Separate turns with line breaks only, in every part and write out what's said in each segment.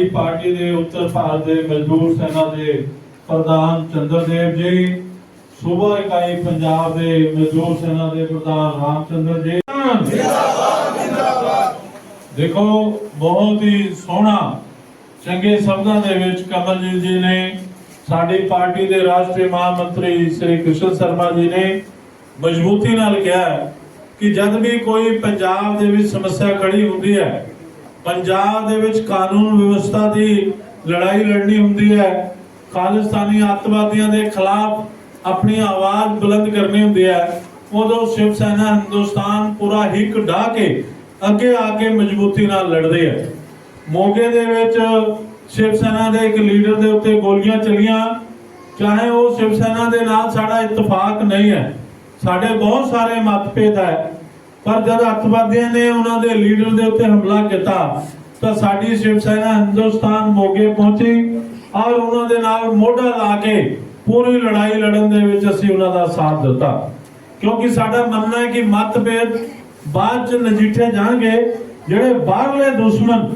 ਸਾਡੀ ਪਾਰਟੀ ਦੇ ਉੱਤਰ ਭਾਰਤ ਦੇ ਮਜ਼ਦੂਰ ਸੈਨਾ ਦੇ ਪ੍ਰਧਾਨ ਚੰਦਰਦੇਵ ਜੀ ਸੂਬਾ ਇਕਾਈ ਪੰਜਾਬ ਦੇ ਮਜ਼ਦੂਰ ਸੈਨਾ ਦੇ ਪ੍ਰਧਾਨ ਰਾਮਚੰਦਰ ਜੀ। ਦੇਖੋ, ਬਹੁਤ ਹੀ ਸੋਹਣਾ, ਚੰਗੇ ਸ਼ਬਦਾਂ ਦੇ ਵਿੱਚ ਕਮਲਜੀਤ ਜੀ ਨੇ ਸਾਡੀ ਪਾਰਟੀ ਦੇ ਰਾਸ਼ਟਰੀ ਮਹਾਮੰਤਰੀ ਸ੍ਰੀ ਕ੍ਰਿਸ਼ਨ ਸ਼ਰਮਾ ਜੀ ਨੇ ਮਜ਼ਬੂਤੀ ਨਾਲ ਕਿਹਾ ਕਿ ਜਦ ਵੀ ਕੋਈ ਪੰਜਾਬ ਦੇ ਵਿੱਚ ਸਮੱਸਿਆ ਖੜੀ ਹੁੰਦੀ ਹੈ ਪੰਜਾਬ ਦੇ ਵਿੱਚ ਕਾਨੂੰਨ ਵਿਵਸਥਾ ਦੀ ਲੜਾਈ ਲੜਨੀ ਹੁੰਦੀ ਹੈ। ਖਾਲਿਸਤਾਨੀ ਅੱਤਵਾਦੀਆਂ ਦੇ ਖਿਲਾਫ ਆਪਣੀ ਆਵਾਜ਼ ਬੁਲੰਦ ਕਰਨੀ ਹੁੰਦੀ ਹੈ। ਉਦੋਂ ਸ਼ਿਵ ਸੈਨਾ ਹਿੰਦੁਸਤਾਨ ਪੂਰਾ ਹਿੱਕ ਢਾ ਕੇ ਅੱਗੇ ਆ ਕੇ ਮਜ਼ਬੂਤੀ ਨਾਲ ਲੜਦੇ ਹੈ ਮੋਗੇ ਦੇ ਵਿੱਚ ਸ਼ਿਵ ਸੈਨਾ ਦੇ ਇੱਕ ਲੀਡਰ ਦੇ ਉੱਤੇ ਗੋਲੀਆਂ ਚੱਲੀਆਂ। ਚਾਹੇ ਉਹ ਸ਼ਿਵ ਸੈਨਾ ਦੇ ਨਾਲ ਸਾਡਾ ਇਤਫਾਕ ਨਹੀਂ ਹੈ। ਸਾਡੇ ਬਹੁਤ ਸਾਰੇ ਮਤਭੇਦ ਹੈ। ਪਰ ਜਦ ਅੱਤਵਾਦੀਆਂ ਨੇ ਉਹਨਾਂ ਦੇ ਲੀਡਰ ਦੇ ਉੱਤੇ ਹਮਲਾ ਕੀਤਾ, ਤਾਂ ਸਾਡੀ ਸ਼ਿਵ ਸੈਨਾ ਹਿੰਦੁਸਤਾਨ ਮੋਗੇ ਪਹੁੰਚੀ ਔਰ ਉਹਨਾਂ ਦੇ ਨਾਲ ਮੋਢਾ ਲਾ ਕੇ ਪੂਰੀ ਲੜਾਈ ਲੜਨ ਦੇ ਵਿੱਚ ਅਸੀਂ ਉਹਨਾਂ ਦਾ ਸਾਥ ਦਿੱਤਾ। ਕਿਉਂਕਿ ਸਾਡਾ ਮੰਨਣਾ ਹੈ ਕਿ ਮਤਭੇਦ ਬਾਅਦ ਚ ਨਜਿੱਠੇ ਜਾਣਗੇ। ਜਿਹੜੇ ਬਾਹਰਲੇ ਦੁਸ਼ਮਣ,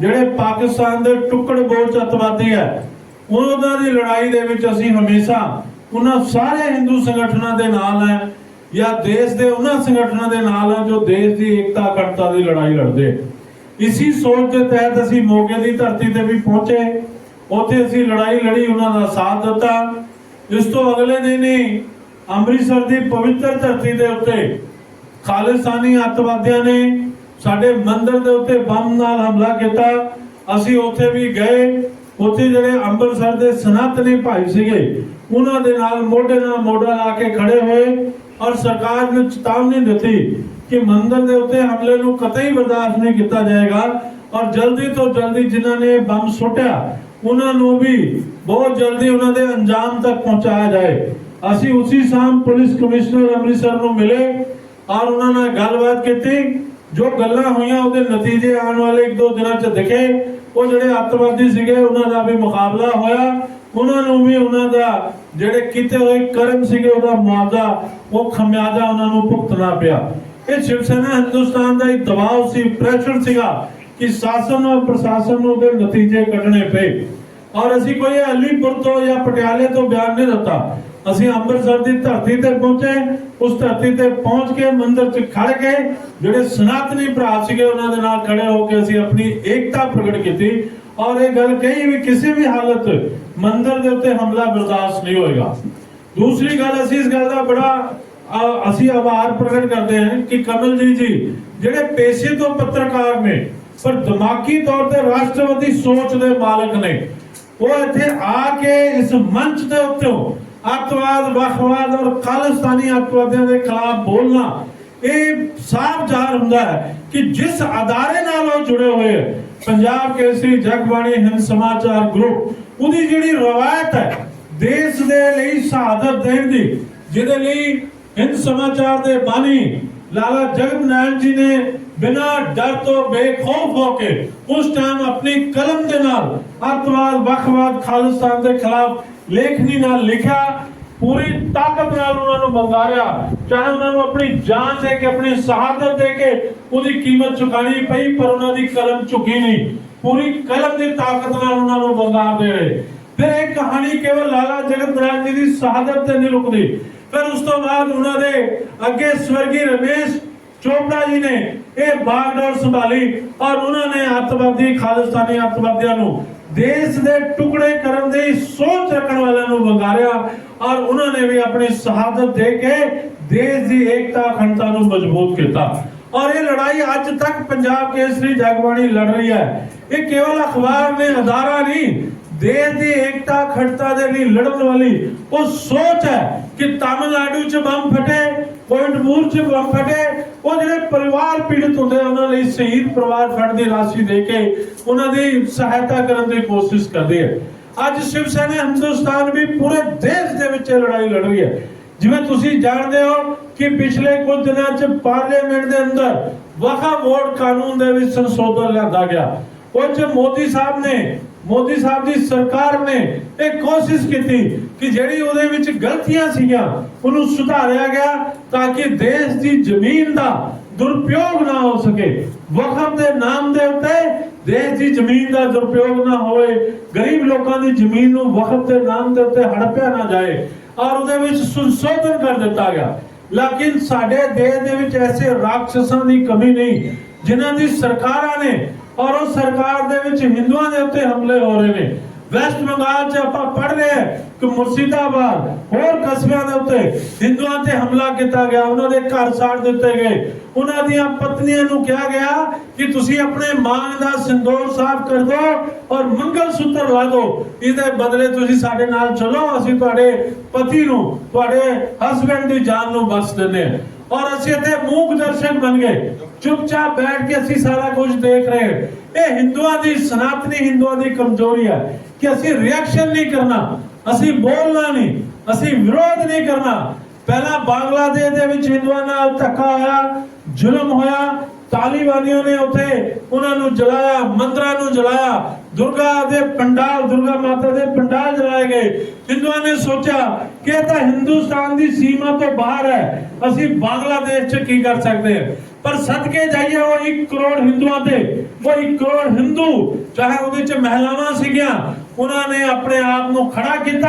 ਜਿਹੜੇ ਪਾਕਿਸਤਾਨ ਦੇ ਟੁਕੜ ਬੋਚ ਅਤਵਾਦੀ ਹੈ, ਉਹਨਾਂ ਦੀ ਲੜਾਈ ਦੇ ਵਿੱਚ ਅਸੀਂ ਹਮੇਸ਼ਾ ਉਹਨਾਂ ਸਾਰੇ ਹਿੰਦੂ ਸੰਗਠਨਾਂ ਦੇ ਨਾਲ ਹੈ। ਜਾਂ ਦੇਸ਼ ਦੇ ਉਹਨਾਂ ਸੰਗਠਨਾਂ ਦੇ ਨਾਲ ਹੈ ਜੋ ਦੇਸ਼ ਦੀ ਏਕਤਾ ਅਖੰਡਤਾ ਦੀ ਲੜਾਈ ਲੜਦੇ। ਇਸੀ ਸੋਚ ਦੇ ਤਹਿਤ ਅਸੀਂ ਮੋਗੇ ਦੀ ਧਰਤੀ ਤੇ ਵੀ ਪਹੁੰਚੇ। ਉੱਥੇ ਅਸੀਂ ਲੜਾਈ ਲੜੀ, ਉਹਨਾਂ ਦਾ ਸਾਥ ਦਿੱਤਾ। ਇਸ ਤੋਂ ਅਗਲੇ ਦਿਨ ਹੀ ਅੰਮ੍ਰਿਤਸਰ ਦੀ ਪਵਿੱਤਰ ਧਰਤੀ ਦੇ ਉੱਤੇ ਖਾਲਿਸਤਾਨੀ ਅੱਤਵਾਦੀਆਂ ਨੇ ਸਾਡੇ ਮੰਦਿਰ ਦੇ ਉੱਤੇ ਬੰਬ ਨਾਲ ਹਮਲਾ ਕੀਤਾ। ਅਸੀਂ ਉੱਥੇ ਵੀ ਗਏ। ਉੱਥੇ ਜਿਹੜੇ ਅੰਮ੍ਰਿਤਸਰ ਦੇ ਸਨਾਤਨੀ ਭਾਈ ਸੀਗੇ, ਉਹਨਾਂ ਦੇ ਨਾਲ ਮੋਢੇ ਨਾਲ ਮੋਢਾ ਲਾ ਕੇ ਖੜੇ ਹੋਏ। ਔਰ ਸਰਕਾਰ ਨੇ ਚੇਤਾਵਨੀ ਦਿੱਤੀ ਕਿ ਮੰਦਿਰ ਦੇ ਉੱਤੇ ਹਮਲੇ ਨੂੰ ਕਤਈ ਬਰਦਾਸ਼ਤ ਨਹੀਂ ਕੀਤਾ ਜਾਏਗਾ। ਔਰ ਜਲਦੀ ਤੋਂ ਜਲਦੀ ਜਿਨ੍ਹਾਂ ਨੇ ਬੰਬ ਸੁੱਟਿਆ, ਉਹਨਾਂ ਨੂੰ ਵੀ ਬਹੁਤ ਜਲਦੀ ਉਹਨਾਂ ਦੇ ਅੰਜਾਮ ਤੱਕ ਪਹੁੰਚਾਇਆ ਜਾਏ। ਅਸੀਂ ਉਸੇ ਸ਼ਾਮ ਪੁਲਿਸ ਕਮਿਸ਼ਨਰ ਅੰਮ੍ਰਿਤਸਰ ਨੂੰ ਮਿਲੇ ਔਰ ਉਹਨਾਂ ਨਾਲ ਗੱਲਬਾਤ ਕੀਤੀ। ਜੋ ਗੱਲਾਂ ਹੋਈਆਂ ਉਹਦੇ ਨਤੀਜੇ ਆਉਣ ਵਾਲੇ ਇੱਕ ਦੋ ਦਿਨਾਂ 'ਚ ਦਿਖੇ। ਉਹ ਜਿਹੜੇ ਅੱਤਵਾਦੀ ਸੀਗੇ, ਉਹਨਾਂ ਦਾ ਵੀ ਮੁਕਾਬਲਾ ਹੋਇਆ। ਉਹਨਾਂ ਨੂੰ ਵੀ ਉਹਨਾਂ ਦਾ ਜਿਹੜੇ ਕੀਤੇ ਹੋਏ ਕਰਮ ਸੀਗੇ, ਉਹਦਾ ਮੁਆਵਜ਼ਾ, ਉਹ ਖਮਿਆਜ਼ਾ ਉਹਨਾਂ ਨੂੰ ਭੁਗਤਣਾ ਪਿਆ। ਇਹ ਸ਼ਿਵ ਸੈਨਾ ਹਿੰਦੁਸਤਾਨ ਦਾ ਇੱਕ ਦਬਾਅ ਸੀ ਪ੍ਰੈਸ਼ਰ ਸੀਗਾ ਕਿ ਸ਼ਾਸਨ ਔਰ ਪ੍ਰਸ਼ਾਸਨ ਨੂੰ ਉਹਦੇ ਨਤੀਜੇ ਕੱਢਣੇ ਪਏ। ਔਰ ਅਸੀਂ ਕੋਈ ਅਲੀਪੁਰ ਤੋਂ ਜਾਂ ਪਟਿਆਲੇ ਤੋਂ ਬਿਆਨ ਨਹੀਂ ਦਿੱਤਾ। ਅਸੀਂ ਅੰਮ੍ਰਿਤਸਰ ਦੀ ਧਰਤੀ ਤੇ ਪਹੁੰਚੇ, ਉਸ ਧਰਤੀ ਤੇ ਪਹੁੰਚ ਕੇ ਮੰਦਿਰ 'ਚ ਖੜ ਕੇ ਜਿਹੜੇ ਸਨਾਤਨੀ ਭਰਾ ਸੀਗੇ, ਉਹਨਾਂ ਦੇ ਨਾਲ ਖੜੇ ਹੋ ਕੇ ਅਸੀਂ ਆਪਣੀ ਏਕਤਾ ਪ੍ਰਗਟ ਕੀਤੀ। ਔਰ ਇਹ ਗੱਲ ਕਹੀ ਵੀ ਕਿਸੇ ਵੀ ਹਾਲਤ ਮੰਦਿਰ ਦੇ ਉੱਤੇ ਹਮਲਾ ਬਰਦਾਸ਼ਤ ਨਹੀਂ ਹੋਏਗਾ। ਦੂਸਰੀ ਗੱਲ ਅਸੀਂ ਇਸ ਗੱਲ ਦਾ ਬੜਾ ਅਸੀਂ ਆਭਾਰ ਪ੍ਰਗਟ ਕਰਦੇ ਹਾਂ ਕਿ ਕਮਲਜੀਤ ਜੀ ਜੀ ਜਿਹੜੇ ਪੇਸ਼ੇ ਤੋਂ ਪੱਤਰਕਾਰ ਨੇ, ਪਰ ਦਿਮਾਗੀ ਤੌਰ ਤੇ ਰਾਸ਼ਟਰਵਾਦੀ ਸੋਚ ਦੇ ਮਾਲਕ ਨੇ, ਉਹ ਇੱਥੇ ਆ ਕੇ ਇਸ ਮੰਚ ਦੇ ਉੱਤੇ ਅੱਤਵਾਦ, ਵਖਵਾਦ ਔਰ ਖਾਲਿਸਤਾਨੀ ਅੱਤਵਾਦੀਆਂ ਦੇ ਖਿਲਾਫ ਬੋਲਣਾ, ਇਹ ਸਾਫ਼ ਜ਼ਾਹਰ ਹੁੰਦਾ ਹੈ ਕਿ ਜਿਸ ਅਦਾਰੇ ਨਾਲ ਉਹ ਜੁੜੇ ਹੋਏ ਪੰਜਾਬ ਕੇਸਰੀ ਜਗਬਾਣੀ ਹਿੰਦ ਸਮਾਚਾਰ ਗਰੁੱਪ, ਉਹਦੀ ਜਿਹੜੀ ਰਵਾਇਤ ਹੈ, ਦੇਸ਼ ਦੇ ਲਈ ਸ਼ਹਾਦਤ ਦੇਣ ਦੀ, ਜਿਹਦੇ ਲਈ ਹਿੰਦ ਸਮਾਚਾਰ ਦੇ ਬਾਨੀ ਲਾਲਾ ਜਗਤ ਨਾਰਾਇਣ ਜੀ ਨੇ ਬਿਨਾਂ ਡਰ ਤੋਂ ਬੇਖੌਫ ਹੋ ਕੇ ਉਸ ਟਾਈਮ ਆਪਣੀ ਕਲਮ ਦੇ ਨਾਲ ਅੱਤਵਾਦ, ਵਖਵਾਦ, ਖਾਲਿਸਤਾਨ ਦੇ ਖਿਲਾਫ ਲੇਖਨੀ ਨਾਲ ਲਿਖਿਆ, ਪੂਰੀ ਤਾਕਤ ਨਾਲ ਉਹਨਾਂ ਨੂੰ ਬੰਗਾਰਿਆ ਚਾਹੇ ਉਹਨਾਂ ਨੂੰ ਆਪਣੀ ਜਾਨ ਦੇ ਕੇ, ਆਪਣੀ ਸ਼ਹਾਦਤ ਦੇ ਕੇ ਉਹਦੀ ਕੀਮਤ ਚੁਕਾਣੀ ਪਈ, ਪਰ ਉਹਨਾਂ ਦੀ ਕਲਮ ਝੁਕੀ ਨਹੀਂ। ਪੂਰੀ ਕਲਮ ਦੀ ਤਾਕਤ ਨਾਲ ਉਹਨਾਂ ਨੂੰ ਬੰਗਾਰਦੇ ਰਹੇ। ਫਿਰ ਇਹ ਕਹਾਣੀ ਕੇਵਲ ਲਾਲਾ ਜਗਤ ਨਾਰਾਇਣ ਜੀ ਦੀ ਸ਼ਹਾਦਤ ਤੇ ਨਹੀਂ ਰੁਕਦੀ। ਫਿਰ ਉਸ ਤੋਂ ਬਾਅਦ ਉਹਨਾਂ ਦੇ ਅੱਗੇ ਸਵਰਗੀ ਰਮੇਸ਼ ਚੋਪੜਾ ਜੀ ਨੇ ਇਹ ਬਾਗਡੋਰ ਸੰਭਾਲੀ ਔਰ ਉਹਨਾਂ ਨੇ ਅੱਤਵਾਦੀ ਖਾਲਿਸਤਾਨੀ ਅੱਤਵਾਦੀਆਂ ਨੂੰ ਦੇਸ਼ ਦੇ ਟੁਕੜੇ ਕਰਨ ਦੀ ਸੋਚ ਰੱਖਣ ਵਾਲਿਆਂ ਨੂੰ ਵੰਗਾਰਿਆ ਔਰ ਉਹਨਾਂ ਨੇ ਵੀ ਆਪਣੀ ਸ਼ਹਾਦਤ ਦੇ ਕੇ ਦੇਸ਼ ਦੀ ਏਕਤਾ, ਅਖੰਡਤਾ ਨੂੰ ਮਜ਼ਬੂਤ ਕੀਤਾ। ਔਰ ਇਹ ਲੜਾਈ ਅੱਜ ਤੱਕ ਪੰਜਾਬ ਕੇਸਰੀ ਜਗਬਾਣੀ ਲੜ ਰਹੀ ਹੈ। ਇਹ ਕੇਵਲ ਅਖਬਾਰ ਨੇ ਹਜ਼ਾਰਾਂ ਨਹੀਂ ਦੇਸ਼ ਦੀ ਏਕਤਾ, ਅਖੰਡਤਾ ਦੇ ਲਈ ਲੜਨ ਵਾਲੀ ਉਹ ਸੋਚ ਹੈ ਕਿ ਤਾਮਿਲਨਾਡੂ 'ਚ ਬੰਬ ਫਟੇ ਕੋਇੰਬਟੂਰ 'ਚ ਬੰਬ ਫਟੇ, ਉਹ ਜਿਹੜੇ ਪਰਿਵਾਰ ਪੀੜਤ ਹੁੰਦੇ ਉਹਨਾਂ ਲਈ ਸ਼ਹੀਦ ਪਰਿਵਾਰ ਫੰਡ ਦੀ ਰਾਸ਼ੀ ਦੇ ਕੇ ਉਹਨਾਂ ਦੀ ਸਹਾਇਤਾ ਕਰਨ ਦੀ ਕੋਸ਼ਿਸ਼ ਕਰਦੇ ਆ। ਅੱਜ ਸ਼ਿਵ ਸੈਨਾ ਹਿੰਦੁਸਤਾਨ ਵੀ ਪੂਰੇ ਦੇਸ਼ ਦੇ ਵਿੱਚ ਲੜਾਈ ਲੜ ਰਹੀ ਹੈ। ਜਿਵੇਂ ਤੁਸੀਂ ਜਾਣਦੇ ਹੋ ਕਿ ਪਿਛਲੇ ਕੁਝ ਦਿਨਾਂ 'ਚ ਪਾਰਲੀਮੈਂਟ ਦੇ ਅੰਦਰ ਵਕਫ ਬੋਰਡ ਕਾਨੂੰਨ ਦੇ ਵਿੱਚ ਸੰਸ਼ੋਧਨ ਲਿਆਂਦਾ ਗਿਆ। ਉਹ 'ਚ ਮੋਦੀ ਸਾਹਿਬ ਨੇ ਮੋਦੀ ਸਾਹਿਬ ਦੀ ਸਰਕਾਰ ਨੇ ਇਹ ਕੋਸ਼ਿਸ਼ ਕੀਤੀ ਕਿ ਜਿਹੜੀ ਉਹਦੇ ਵਿੱਚ ਗਲਤੀਆਂ ਸੀਗੀਆਂ, ਉਹਨੂੰ ਸੁਧਾਰਿਆ ਗਿਆ ਤਾਂ ਕਿ ਦੇਸ਼ ਦੀ ਜ਼ਮੀਨ ਦਾ ਦੁਰਪਯੋਗ ਨਾ ਹੋ ਸਕੇ। ਵਕਫ ਦੇ ਨਾਮ ਦੇ ਉੱਤੇ ਦੇਸ਼ ਦੀ ਜ਼ਮੀਨ ਦਾ ਦੁਰਪਯੋਗ ਨਾ ਹੋਵੇ, ਗਰੀਬ ਲੋਕਾਂ ਦੀ ਜ਼ਮੀਨ ਨੂੰ ਵਕਫ ਦੇ ਨਾਮ ਦੇ ਉੱਤੇ ਹੜਪਿਆ ਨਾ ਜਾਏ ਔਰ ਉਹਦੇ ਵਿੱਚ ਸੰਸ਼ੋਧਨ ਕਰ ਦਿੱਤਾ ਗਿਆ। ਲੇਕਿਨ ਸਾਡੇ ਦੇਸ਼ ਦੇ ਵਿੱਚ ਐਸੇ ਰਾਖਸ਼ਾਂ ਦੀ ਕਮੀ ਨਹੀਂ, ਜਿਨ੍ਹਾਂ ਦੀ ਸਰਕਾਰਾਂ ਨੇ ਔਰ ਉਹ ਸਰਕਾਰ ਦੇ ਵਿੱਚ ਹਿੰਦੂਆਂ ਦੇ ਉੱਤੇ ਹਮਲੇ ਹੋ ਰਹੇ ਨੇ। ਵੈਸਟ ਬੰਗਾਲ 'ਚ ਆਪਾਂ ਪੜ ਰਹੇ ਹਾਂ ਕਿ ਮੁਰਸ਼ਿਦਾਬਾਦ ਹੋਰ ਕਸਬਿਆਂ ਦੇ ਉੱਤੇ ਹਿੰਦੂਆਂ ਤੇ ਹਮਲਾ ਕੀਤਾ ਗਿਆ। ਉਹਨਾਂ ਦੇ ਘਰ ਸਾੜ ਦਿੱਤੇ ਗਏ। ਉਹਨਾਂ ਦੀਆਂ ਪਤਨੀਆਂ ਨੂੰ ਕਿਹਾ ਗਿਆ ਕਿ ਤੁਸੀਂ ਆਪਣੇ ਮਾਨ ਦਾ ਸਿੰਦੂਰ ਸਾਫ਼ ਕਰ ਦਿਓ ਔਰ ਮੰਗਲ ਸੂਤਰ ਲਾ ਦਿਓ। ਇਹਦੇ ਬਦਲੇ ਤੁਸੀਂ ਸਾਡੇ ਨਾਲ ਚਲੋ, ਅਸੀਂ ਤੁਹਾਡੇ ਪਤੀ ਨੂੰ, ਤੁਹਾਡੇ ਹਸਬੰਡ ਦੀ ਜਾਨ ਨੂੰ ਬਖਸ਼ ਦਿੰਦੇ ਹਾਂ। ਔਰ ਅਸੀਂ ਇੱਥੇ ਮੂਕ ਦਰਸ਼ਕ ਬਣ ਗਏ ਚੁੱਪਚਾਪ ਬੈਠ ਕੇ ਅਸੀਂ ਸਾਰਾ ਕੁਝ ਦੇਖ ਰਹੇ ਹਾਂ ਇਹ ਹਿੰਦੂਆਂ ਦੀ ਸਨਾਤਨੀ ਹਿੰਦੂਆਂ ਦੀ ਕਮਜ਼ੋਰੀ ਹੈ ਕਿ ਅਸੀਂ ਰਿਐਕਸ਼ਨ ਨਹੀਂ ਕਰਨਾ ਅਸੀਂ ਬੋਲਣਾ ਨਹੀਂ ਅਸੀਂ ਵਿਰੋਧ ਨਹੀਂ ਕਰਨਾ ਪਹਿਲਾਂ ਬੰਗਲਾਦੇਸ਼ ਦੇ ਵਿੱਚ ਹਿੰਦੂਆਂ ਨਾਲ ਧੱਕਾ ਹੋਇਆ ਜ਼ੁਲਮ ਹੋਇਆ ਤਾਲੀਬਾਨੀਆਂ ਨੇ ਉੱਥੇ ਉਹਨਾਂ ਨੂੰ ਜਲਾਇਆ, ਮੰਦਰਾਂ ਨੂੰ ਜਲਾਇਆ। ਦੁਰਗਾ ਦੇ ਪੰਡਾਲ, ਦੁਰਗਾ ਮਾਤਾ ਦੇ ਪੰਡਾਲ ਜਲਾਏ ਗਏ। ਹਿੰਦੂਆਂ ਨੇ ਸੋਚਿਆ ਕਿ ਇਹ ਤਾਂ ਹਿੰਦੁਸਤਾਨ ਦੀ ਸੀਮਾ ਤੋਂ ਬਾਹਰ ਹੈ। ਅਸੀਂ ਬੰਗਲਾਦੇਸ਼ 'ਚ ਕੀ ਕਰ ਸਕਦੇ ਹਾਂ? ਪਰ ਸਦਕੇ ਜਾਈਏ ਉਹ 1 ਕਰੋੜ ਹਿੰਦੂਆਂ ਤੇ, ਉਹ 1 ਕਰੋੜ ਹਿੰਦੂ, ਚਾਹੇ ਉਹਦੇ 'ਚ ਮਹਿਲਾਵਾਂ ਸੀਗੀਆਂ, ਉਹਨਾਂ ਨੇ ਆਪਣੇ ਆਪ ਨੂੰ ਖੜਾ ਕੀਤਾ